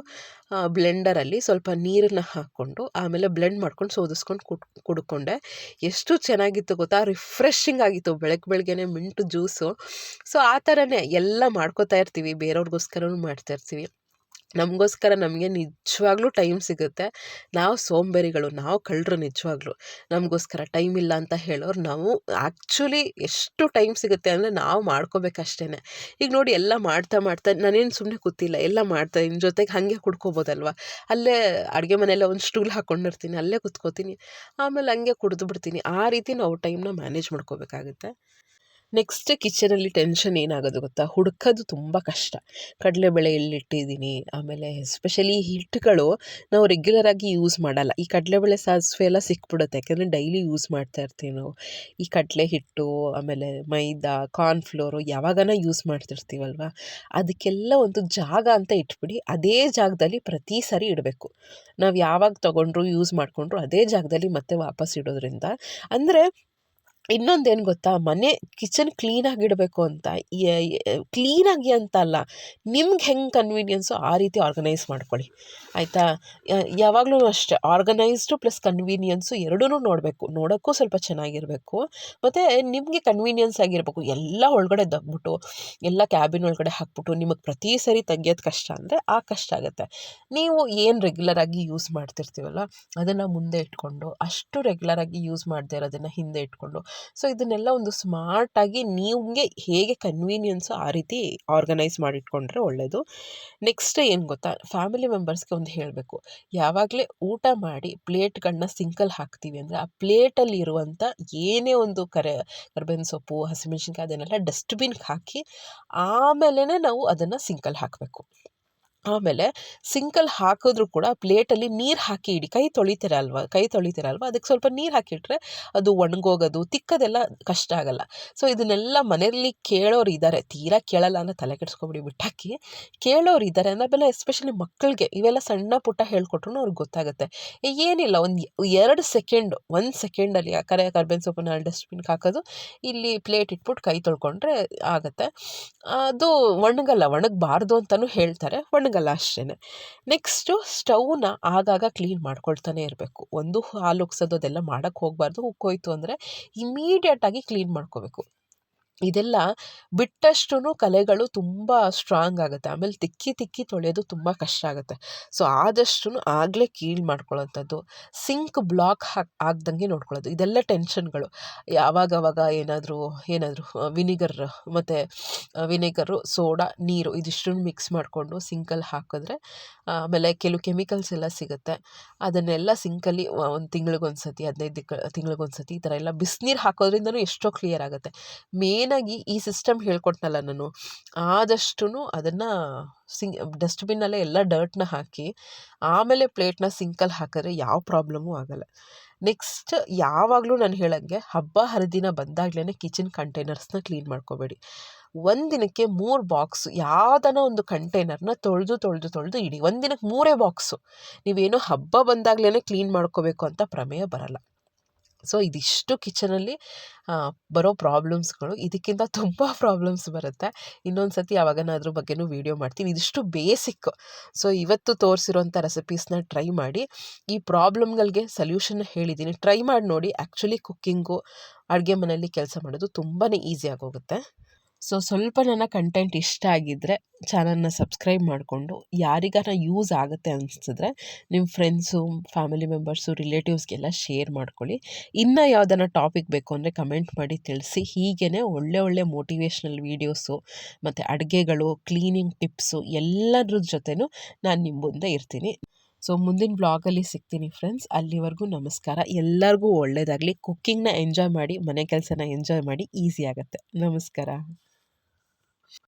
ಬ್ಲೆಂಡರಲ್ಲಿ ಸ್ವಲ್ಪ ನೀರನ್ನು ಹಾಕ್ಕೊಂಡು ಆಮೇಲೆ ಬ್ಲೆಂಡ್ ಮಾಡ್ಕೊಂಡು ಸೋದಿಸ್ಕೊಂಡು ಕುಟ್ ಕುಡ್ಕೊಂಡೆ. ಎಷ್ಟು ಚೆನ್ನಾಗಿತ್ತು ಗೊತ್ತಾ? ರಿಫ್ರೆಶಿಂಗ್ ಆಗಿತ್ತು. ಬೆಳಗ್ಗೆ ಬೆಳಗ್ಗೆನೆ ಮಿಂಟು ಜ್ಯೂಸು ಸೊ ಆ ಥರನೇ ಎಲ್ಲ ಮಾಡ್ಕೋತಾ ಇರ್ತೀವಿ. ಬೇರೆಯವ್ರಿಗೋಸ್ಕರನೂ ಮಾಡ್ತಾ ಇರ್ತೀವಿ. ನಮಗೋಸ್ಕರ ನಮಗೆ ನಿಜವಾಗ್ಲೂ ಟೈಮ್ ಸಿಗುತ್ತೆ. ನಾವು ಸೋಂಬೇರಿಗಳು, ನಾವು ಕಳ್ಳರು ನಿಜವಾಗ್ಲೂ. ನಮಗೋಸ್ಕರ ಟೈಮ್ ಇಲ್ಲ ಅಂತ ಹೇಳೋರು ನಾವು ಆ್ಯಕ್ಚುಲಿ ಎಷ್ಟು ಟೈಮ್ ಸಿಗುತ್ತೆ ಅಂದರೆ ನಾವು ಮಾಡ್ಕೋಬೇಕಷ್ಟೇ ಈಗ ನೋಡಿ ಎಲ್ಲ ಮಾಡ್ತಾ ಮಾಡ್ತಾ, ನಾನೇನು ಸುಮ್ಮನೆ ಕೂತಿಲ್ಲ, ಎಲ್ಲ ಮಾಡ್ತಾ ಇನ್ನು ಜೊತೆಗೆ ಹಾಗೆ ಕುಡ್ಕೋಬೋದಲ್ವ? ಅಲ್ಲೇ ಅಡುಗೆ ಮನೆಯಲ್ಲ ಒಂದು ಸ್ಟೂಲ್ ಹಾಕ್ಕೊಂಡಿರ್ತೀನಿ ಅಲ್ಲೇ ಕುತ್ಕೋತೀನಿ, ಆಮೇಲೆ ಹಂಗೆ ಕುಡಿದು ಬಿಡ್ತೀನಿ. ಆ ರೀತಿ ನಾವು ಟೈಮ್ನ ಮ್ಯಾನೇಜ್ ಮಾಡ್ಕೋಬೇಕಾಗುತ್ತೆ. ನೆಕ್ಸ್ಟ್ ಕಿಚನಲ್ಲಿ ಟೆನ್ಷನ್ ಏನಾಗೋದು ಗೊತ್ತಾ? ಹುಡುಕೋದು ತುಂಬ ಕಷ್ಟ. ಕಡಲೆಬೇಳೆ ಎಲ್ಲಿಟ್ಟಿದ್ದೀನಿ ಆಮೇಲೆ ಎಸ್ಪೆಷಲಿ ಹಿಟ್ಟುಗಳು ನಾವು ರೆಗ್ಯುಲರಾಗಿ ಯೂಸ್ ಮಾಡಲ್ಲ. ಈ ಕಡಲೆಬೇಳೆ ಸಾಸಿವೆ ಎಲ್ಲ ಸಿಕ್ಬಿಡುತ್ತೆ. ಯಾಕೆಂದರೆ ಡೈಲಿ ಯೂಸ್ ಮಾಡ್ತಾ ಇರ್ತೀವಿ ನಾವು. ಈ ಕಡಲೆ ಹಿಟ್ಟು, ಆಮೇಲೆ ಮೈದಾ ಕಾರ್ನ್ಫ್ಲೋರು ಯಾವಾಗನ ಯೂಸ್ ಮಾಡ್ತಿರ್ತೀವಲ್ವ? ಅದಕ್ಕೆಲ್ಲ ಒಂದು ಜಾಗ ಅಂತ ಇಟ್ಬಿಡಿ, ಅದೇ ಜಾಗದಲ್ಲಿ ಪ್ರತಿ ಸಾರಿ ಇಡಬೇಕು. ನಾವು ಯಾವಾಗ ತೊಗೊಂಡ್ರು ಯೂಸ್ ಮಾಡಿಕೊಂಡ್ರು, ಅದೇ ಜಾಗದಲ್ಲಿ ಮತ್ತೆ ವಾಪಸ್ ಇಡೋದ್ರಿಂದ. ಅಂದರೆ ಇನ್ನೊಂದೇನು ಗೊತ್ತಾ? ಮನೆ ಕಿಚನ್ ಕ್ಲೀನಾಗಿಡಬೇಕು ಅಂತ ಕ್ಲೀನಾಗಿ ಅಂತ ಅಲ್ಲ, ನಿಮ್ಗೆ ಹೆಂಗೆ ಕನ್ವೀನಿಯನ್ಸು ಆ ರೀತಿ ಆರ್ಗನೈಸ್ ಮಾಡ್ಕೊಳ್ಳಿ. ಆಯಿತಾ? ಯಾವಾಗಲೂ ಅಷ್ಟೇ, ಆರ್ಗನೈಸ್ಡು ಪ್ಲಸ್ ಕನ್ವೀನಿಯನ್ಸು ಎರಡೂ ನೋಡಬೇಕು. ನೋಡೋಕ್ಕೂ ಸ್ವಲ್ಪ ಚೆನ್ನಾಗಿರಬೇಕು. ಮತ್ತು ನಿಮಗೆ ಕನ್ವೀನಿಯನ್ಸ್ ಆಗಿರಬೇಕು. ಎಲ್ಲ ಒಳಗಡೆ ದಬ್ಬಿಟ್ಟು ಎಲ್ಲ ಕ್ಯಾಬಿನ್ ಒಳಗಡೆ ಹಾಕ್ಬಿಟ್ಟು, ನಿಮಗೆ ಪ್ರತಿ ಸರಿ ತೆಗಿಯೋದು ಕಷ್ಟ ಅಂದರೆ ಆ ಕಷ್ಟ ಆಗುತ್ತೆ. ನೀವು ಏನು ರೆಗ್ಯುಲರಾಗಿ ಯೂಸ್ ಮಾಡ್ತಿರ್ತೀವಲ್ಲ, ಅದನ್ನು ಮುಂದೆ ಇಟ್ಕೊಂಡು, ಅಷ್ಟು ರೆಗ್ಯುಲರಾಗಿ ಯೂಸ್ ಮಾಡದೇ ಇರೋದನ್ನು ಹಿಂದೆ ಇಟ್ಕೊಂಡು ಸೊ, ಇದನ್ನೆಲ್ಲ ಒಂದು ಸ್ಮಾರ್ಟಾಗಿ ನಿಮಗೆ ಹೇಗೆ ಕನ್ವೀನಿಯನ್ಸು ಆ ರೀತಿ ಆರ್ಗನೈಸ್ ಮಾಡಿಟ್ಕೊಂಡ್ರೆ ಒಳ್ಳೆಯದು ನೆಕ್ಸ್ಟ್ ಏನು ಗೊತ್ತಾ? ಫ್ಯಾಮಿಲಿ ಮೆಂಬರ್ಸ್ಗೆ ಒಂದು ಹೇಳಬೇಕು. ಯಾವಾಗಲೇ ಊಟ ಮಾಡಿ ಪ್ಲೇಟ್ಗಳನ್ನ ಸಿಂಕಲ್ಲಿ ಹಾಕ್ತೀವಿ ಅಂದರೆ ಆ ಪ್ಲೇಟಲ್ಲಿ ಇರುವಂಥ ಏನೇ ಒಂದು ಕರೆ, ಕರ್ಬೇವಿನ ಸೊಪ್ಪು, ಹಸಿಮೆಣ್ಸಿನ್ಕಾಯಿ ಅದನ್ನೆಲ್ಲ ಡಸ್ಟ್ಬಿನ್ಗೆ ಹಾಕಿ ಆಮೇಲೆ ನಾವು ಅದನ್ನು ಸಿಂಕಲ್ಲಿ ಹಾಕಬೇಕು. ಆಮೇಲೆ ಸಿಂಕಲ್ಲಿ ಹಾಕಿದ್ರು ಕೂಡ ಪ್ಲೇಟಲ್ಲಿ ನೀರು ಹಾಕಿ ಇಡಿ, ಕೈ ತೊಳಿತೀರಲ್ವ ಕೈ ತೊಳಿತೀರ ಅಲ್ವಾ, ಅದಕ್ಕೆ ಸ್ವಲ್ಪ ನೀರು ಹಾಕಿಟ್ರೆ ಅದು ಒಣಗೋಗೋದು, ತಿಕ್ಕದೆಲ್ಲ ಕಷ್ಟ ಆಗಲ್ಲ. ಸೊ ಇದನ್ನೆಲ್ಲ ಮನೆಯಲ್ಲಿ ಕೇಳೋರು ಇದ್ದಾರೆ ತೀರಾ ಕೇಳಲ್ಲ ಅಂತ ತಲೆ ಕೆಡಿಸ್ಕೊಬಿಡಿ, ಬಿಟ್ಟಾಕಿ. ಕೇಳೋರು ಇದ್ದಾರೆ ಆಮೇಲೆ ಎಸ್ಪೆಷಲಿ ಮಕ್ಕಳಿಗೆ, ಇವೆಲ್ಲ ಸಣ್ಣ ಪುಟ್ಟ ಹೇಳ್ಕೊಟ್ರು ಅವ್ರಿಗೆ ಗೊತ್ತಾಗುತ್ತೆ. ಏನಿಲ್ಲ, ಒಂದು ಎರಡು ಸೆಕೆಂಡ್, ಒಂದು ಸೆಕೆಂಡಲ್ಲಿ ಕರೆ ಕರ್ಬೇವಿನ ಸೊಪ್ಪನ್ನ ಡಸ್ಟ್ಬಿನ್ಗೆ ಹಾಕೋದು, ಇಲ್ಲಿ ಪ್ಲೇಟ್ ಇಟ್ಬಿಟ್ಟು ಕೈ ತೊಳ್ಕೊಂಡ್ರೆ ಆಗುತ್ತೆ. ಅದು ಒಣಗಲ್ಲ, ಒಣಗಬಾರ್ದು ಅಂತಲೂ ಹೇಳ್ತಾರೆ ಒಣಗ ಆಗಲ್ಲ ಅಷ್ಟೇ ನೆಕ್ಸ್ಟು ಸ್ಟೌವ್ನ ಆಗಾಗ ಕ್ಲೀನ್ ಮಾಡ್ಕೊಳ್ತಾನೆ ಇರಬೇಕು. ಒಂದು ಹಾಲು ಉಗ್ಸೋದು ಅದೆಲ್ಲ ಮಾಡೋಕ್ಕೆ ಹೋಗಬಾರ್ದು. ಉಕ್ಕೋಯ್ತು ಅಂದರೆ ಇಮ್ಮಿಡಿಯೇಟಾಗಿ ಕ್ಲೀನ್ ಮಾಡ್ಕೋಬೇಕು. ಇದೆಲ್ಲ ಬಿಟ್ಟಷ್ಟು ಕಲೆಗಳು ತುಂಬ ಸ್ಟ್ರಾಂಗ್ ಆಗುತ್ತೆ. ಆಮೇಲೆ ತಿಕ್ಕಿ ತಿಕ್ಕಿ ತೊಳೆಯೋದು ತುಂಬ ಕಷ್ಟ ಆಗುತ್ತೆ. ಸೊ ಆದಷ್ಟು ಆಗಲೇ ಕೀಳ್ ಮಾಡ್ಕೊಳ್ಳೋಂಥದ್ದು ಸಿಂಕ್ ಬ್ಲಾಕ್ ಹಾಕ್, ಆಗ್ದಂಗೆ ನೋಡ್ಕೊಳ್ಳೋದು ಇದೆಲ್ಲ ಟೆನ್ಷನ್ಗಳು ಯಾವಾಗವಾಗ ಏನಾದರೂ ಏನಾದರೂ ವಿನಿಗರ್ ಮತ್ತು ವಿನೆಗರು ಸೋಡಾ ನೀರು ಇದಿಷ್ಟನ್ನು ಮಿಕ್ಸ್ ಮಾಡಿಕೊಂಡು ಸಿಂಕಲ್ಲಿ ಹಾಕಿದ್ರೆ, ಆಮೇಲೆ ಕೆಲವು ಕೆಮಿಕಲ್ಸ್ ಎಲ್ಲ ಸಿಗುತ್ತೆ. ಅದನ್ನೆಲ್ಲ ಸಿಂಕಲ್ಲಿ ಒಂದು ತಿಂಗ್ಳಿಗೊಂದು ಸತಿ ಹದಿನೈದು ತಿಂಗಳಿಗೊಂದು ಸತಿ ಈ ಥರ ಎಲ್ಲ ಬಿಸಿನೀರು ಹಾಕೋದ್ರಿಂದನೂ ಎಷ್ಟೋ ಕ್ಲಿಯರ್ ಆಗುತ್ತೆ. ಮೇನಾಗಿ ಈ ಸಿಸ್ಟಮ್ ಹೇಳ್ಕೊಟ್ನಲ್ಲ ನಾನು. ಆದಷ್ಟು ಅದನ್ನು ಸಿಂಗ್, ಡಸ್ಟ್ಬಿನ್ನಲ್ಲೇ ಎಲ್ಲ ಡರ್ಟ್ನ ಹಾಕಿ, ಆಮೇಲೆ ಪ್ಲೇಟ್ನ ಸಿಂಕಲ್ಲಿ ಹಾಕಿದ್ರೆ ಯಾವ ಪ್ರಾಬ್ಲಮೂ ಆಗಲ್ಲ. ನೆಕ್ಸ್ಟ್ ಯಾವಾಗಲೂ ನಾನು ಹೇಳಂಗೆ ಹಬ್ಬ ಹರಿದಿನ ಬಂದಾಗಲೇ ಕಿಚನ್ ಕಂಟೈನರ್ಸ್ನ ಕ್ಲೀನ್ ಮಾಡ್ಕೋಬೇಡಿ. ಒಂದಿನಕ್ಕೆ ದಿನಕ್ಕೆ ಮೂರು ಬಾಕ್ಸ್ ಯಾವುದನ್ನ ಒಂದು ಕಂಟೈನರ್ನ ತೊಳೆದು ತೊಳೆದು ತೊಳೆದು ಇಡಿ. ಒಂದಿನಕ್ಕೆ ದಿನಕ್ಕೆ ಮೂರೇ ಬಾಕ್ಸು. ನೀವೇನು ಹಬ್ಬ ಬಂದಾಗಲೇ ಕ್ಲೀನ್ ಮಾಡ್ಕೋಬೇಕು ಅಂತ ಪ್ರಮೇಯ ಬರಲ್ಲ. ಸೊ, ಇದಿಷ್ಟು ಕಿಚನಲ್ಲಿ ಬರೋ ಪ್ರಾಬ್ಲಮ್ಸ್ಗಳು, ಇದಕ್ಕಿಂತ ತುಂಬ ಪ್ರಾಬ್ಲಮ್ಸ್ ಬರುತ್ತೆ. ಇನ್ನೊಂದು ಸತಿ ಯಾವಾಗ ಅದ್ರ ಬಗ್ಗೆನೂ ವೀಡಿಯೋ ಮಾಡ್ತೀನಿ. ಇದಿಷ್ಟು ಬೇಸಿಕ್ ಸೊ, ಇವತ್ತು ತೋರಿಸಿರೋಂಥ ರೆಸಿಪೀಸ್ನ ಟ್ರೈ ಮಾಡಿ. ಈ ಪ್ರಾಬ್ಲಮ್ಗಳಿಗೆ ಸಲ್ಯೂಷನ್ ಹೇಳಿದ್ದೀನಿ ಟ್ರೈ ಮಾಡಿ ನೋಡಿ. ಆ್ಯಕ್ಚುಲಿ ಕುಕ್ಕಿಂಗು, ಅಡುಗೆ ಮನೆಯಲ್ಲಿ ಕೆಲಸ ಮಾಡೋದು ತುಂಬಾ ಈಸಿ ಆಗೋಗುತ್ತೆ. ಸೊ, ಸ್ವಲ್ಪ ನನ್ನ ಕಂಟೆಂಟ್ ಇಷ್ಟ ಆಗಿದ್ದರೆ ಚಾನಲ್ನ ಸಬ್ಸ್ಕ್ರೈಬ್ ಮಾಡಿಕೊಂಡು ಯಾರಿಗಾರ ಯೂಸ್ ಆಗುತ್ತೆ ಅನಿಸಿದ್ರೆ ನಿಮ್ಮ ಫ್ರೆಂಡ್ಸು ಫ್ಯಾಮಿಲಿ ಮೆಂಬರ್ಸು ರಿಲೇಟಿವ್ಸ್ಗೆಲ್ಲ ಶೇರ್ ಮಾಡ್ಕೊಳ್ಳಿ. ಇನ್ನೂ ಯಾವುದನ್ನ ಟಾಪಿಕ್ ಬೇಕು ಅಂದರೆ ಕಮೆಂಟ್ ಮಾಡಿ ತಿಳಿಸಿ. ಹೀಗೇ ಒಳ್ಳೆ ಒಳ್ಳೆ ಮೋಟಿವೇಶ್ನಲ್ ವೀಡಿಯೋಸು ಮತ್ತು ಅಡುಗೆಗಳು ಕ್ಲೀನಿಂಗ್ ಟಿಪ್ಸು ಎಲ್ಲದ್ರ ಜೊತೆನೂ ನಾನು ನಿಮ್ಮ ಮುಂದೆ ಇರ್ತೀನಿ. ಸೊ, ಮುಂದಿನ ಬ್ಲಾಗಲ್ಲಿ ಸಿಗ್ತೀನಿ ಫ್ರೆಂಡ್ಸ್ ಅಲ್ಲಿವರೆಗೂ ನಮಸ್ಕಾರ. ಎಲ್ಲರಿಗೂ ಒಳ್ಳೆಯದಾಗಲಿ ಕುಕ್ಕಿಂಗ್ನ ಎಂಜಾಯ್ ಮಾಡಿ, ಮನೆ ಕೆಲಸನ ಎಂಜಾಯ್ ಮಾಡಿ ಈಸಿ ಆಗುತ್ತೆ. ನಮಸ್ಕಾರ.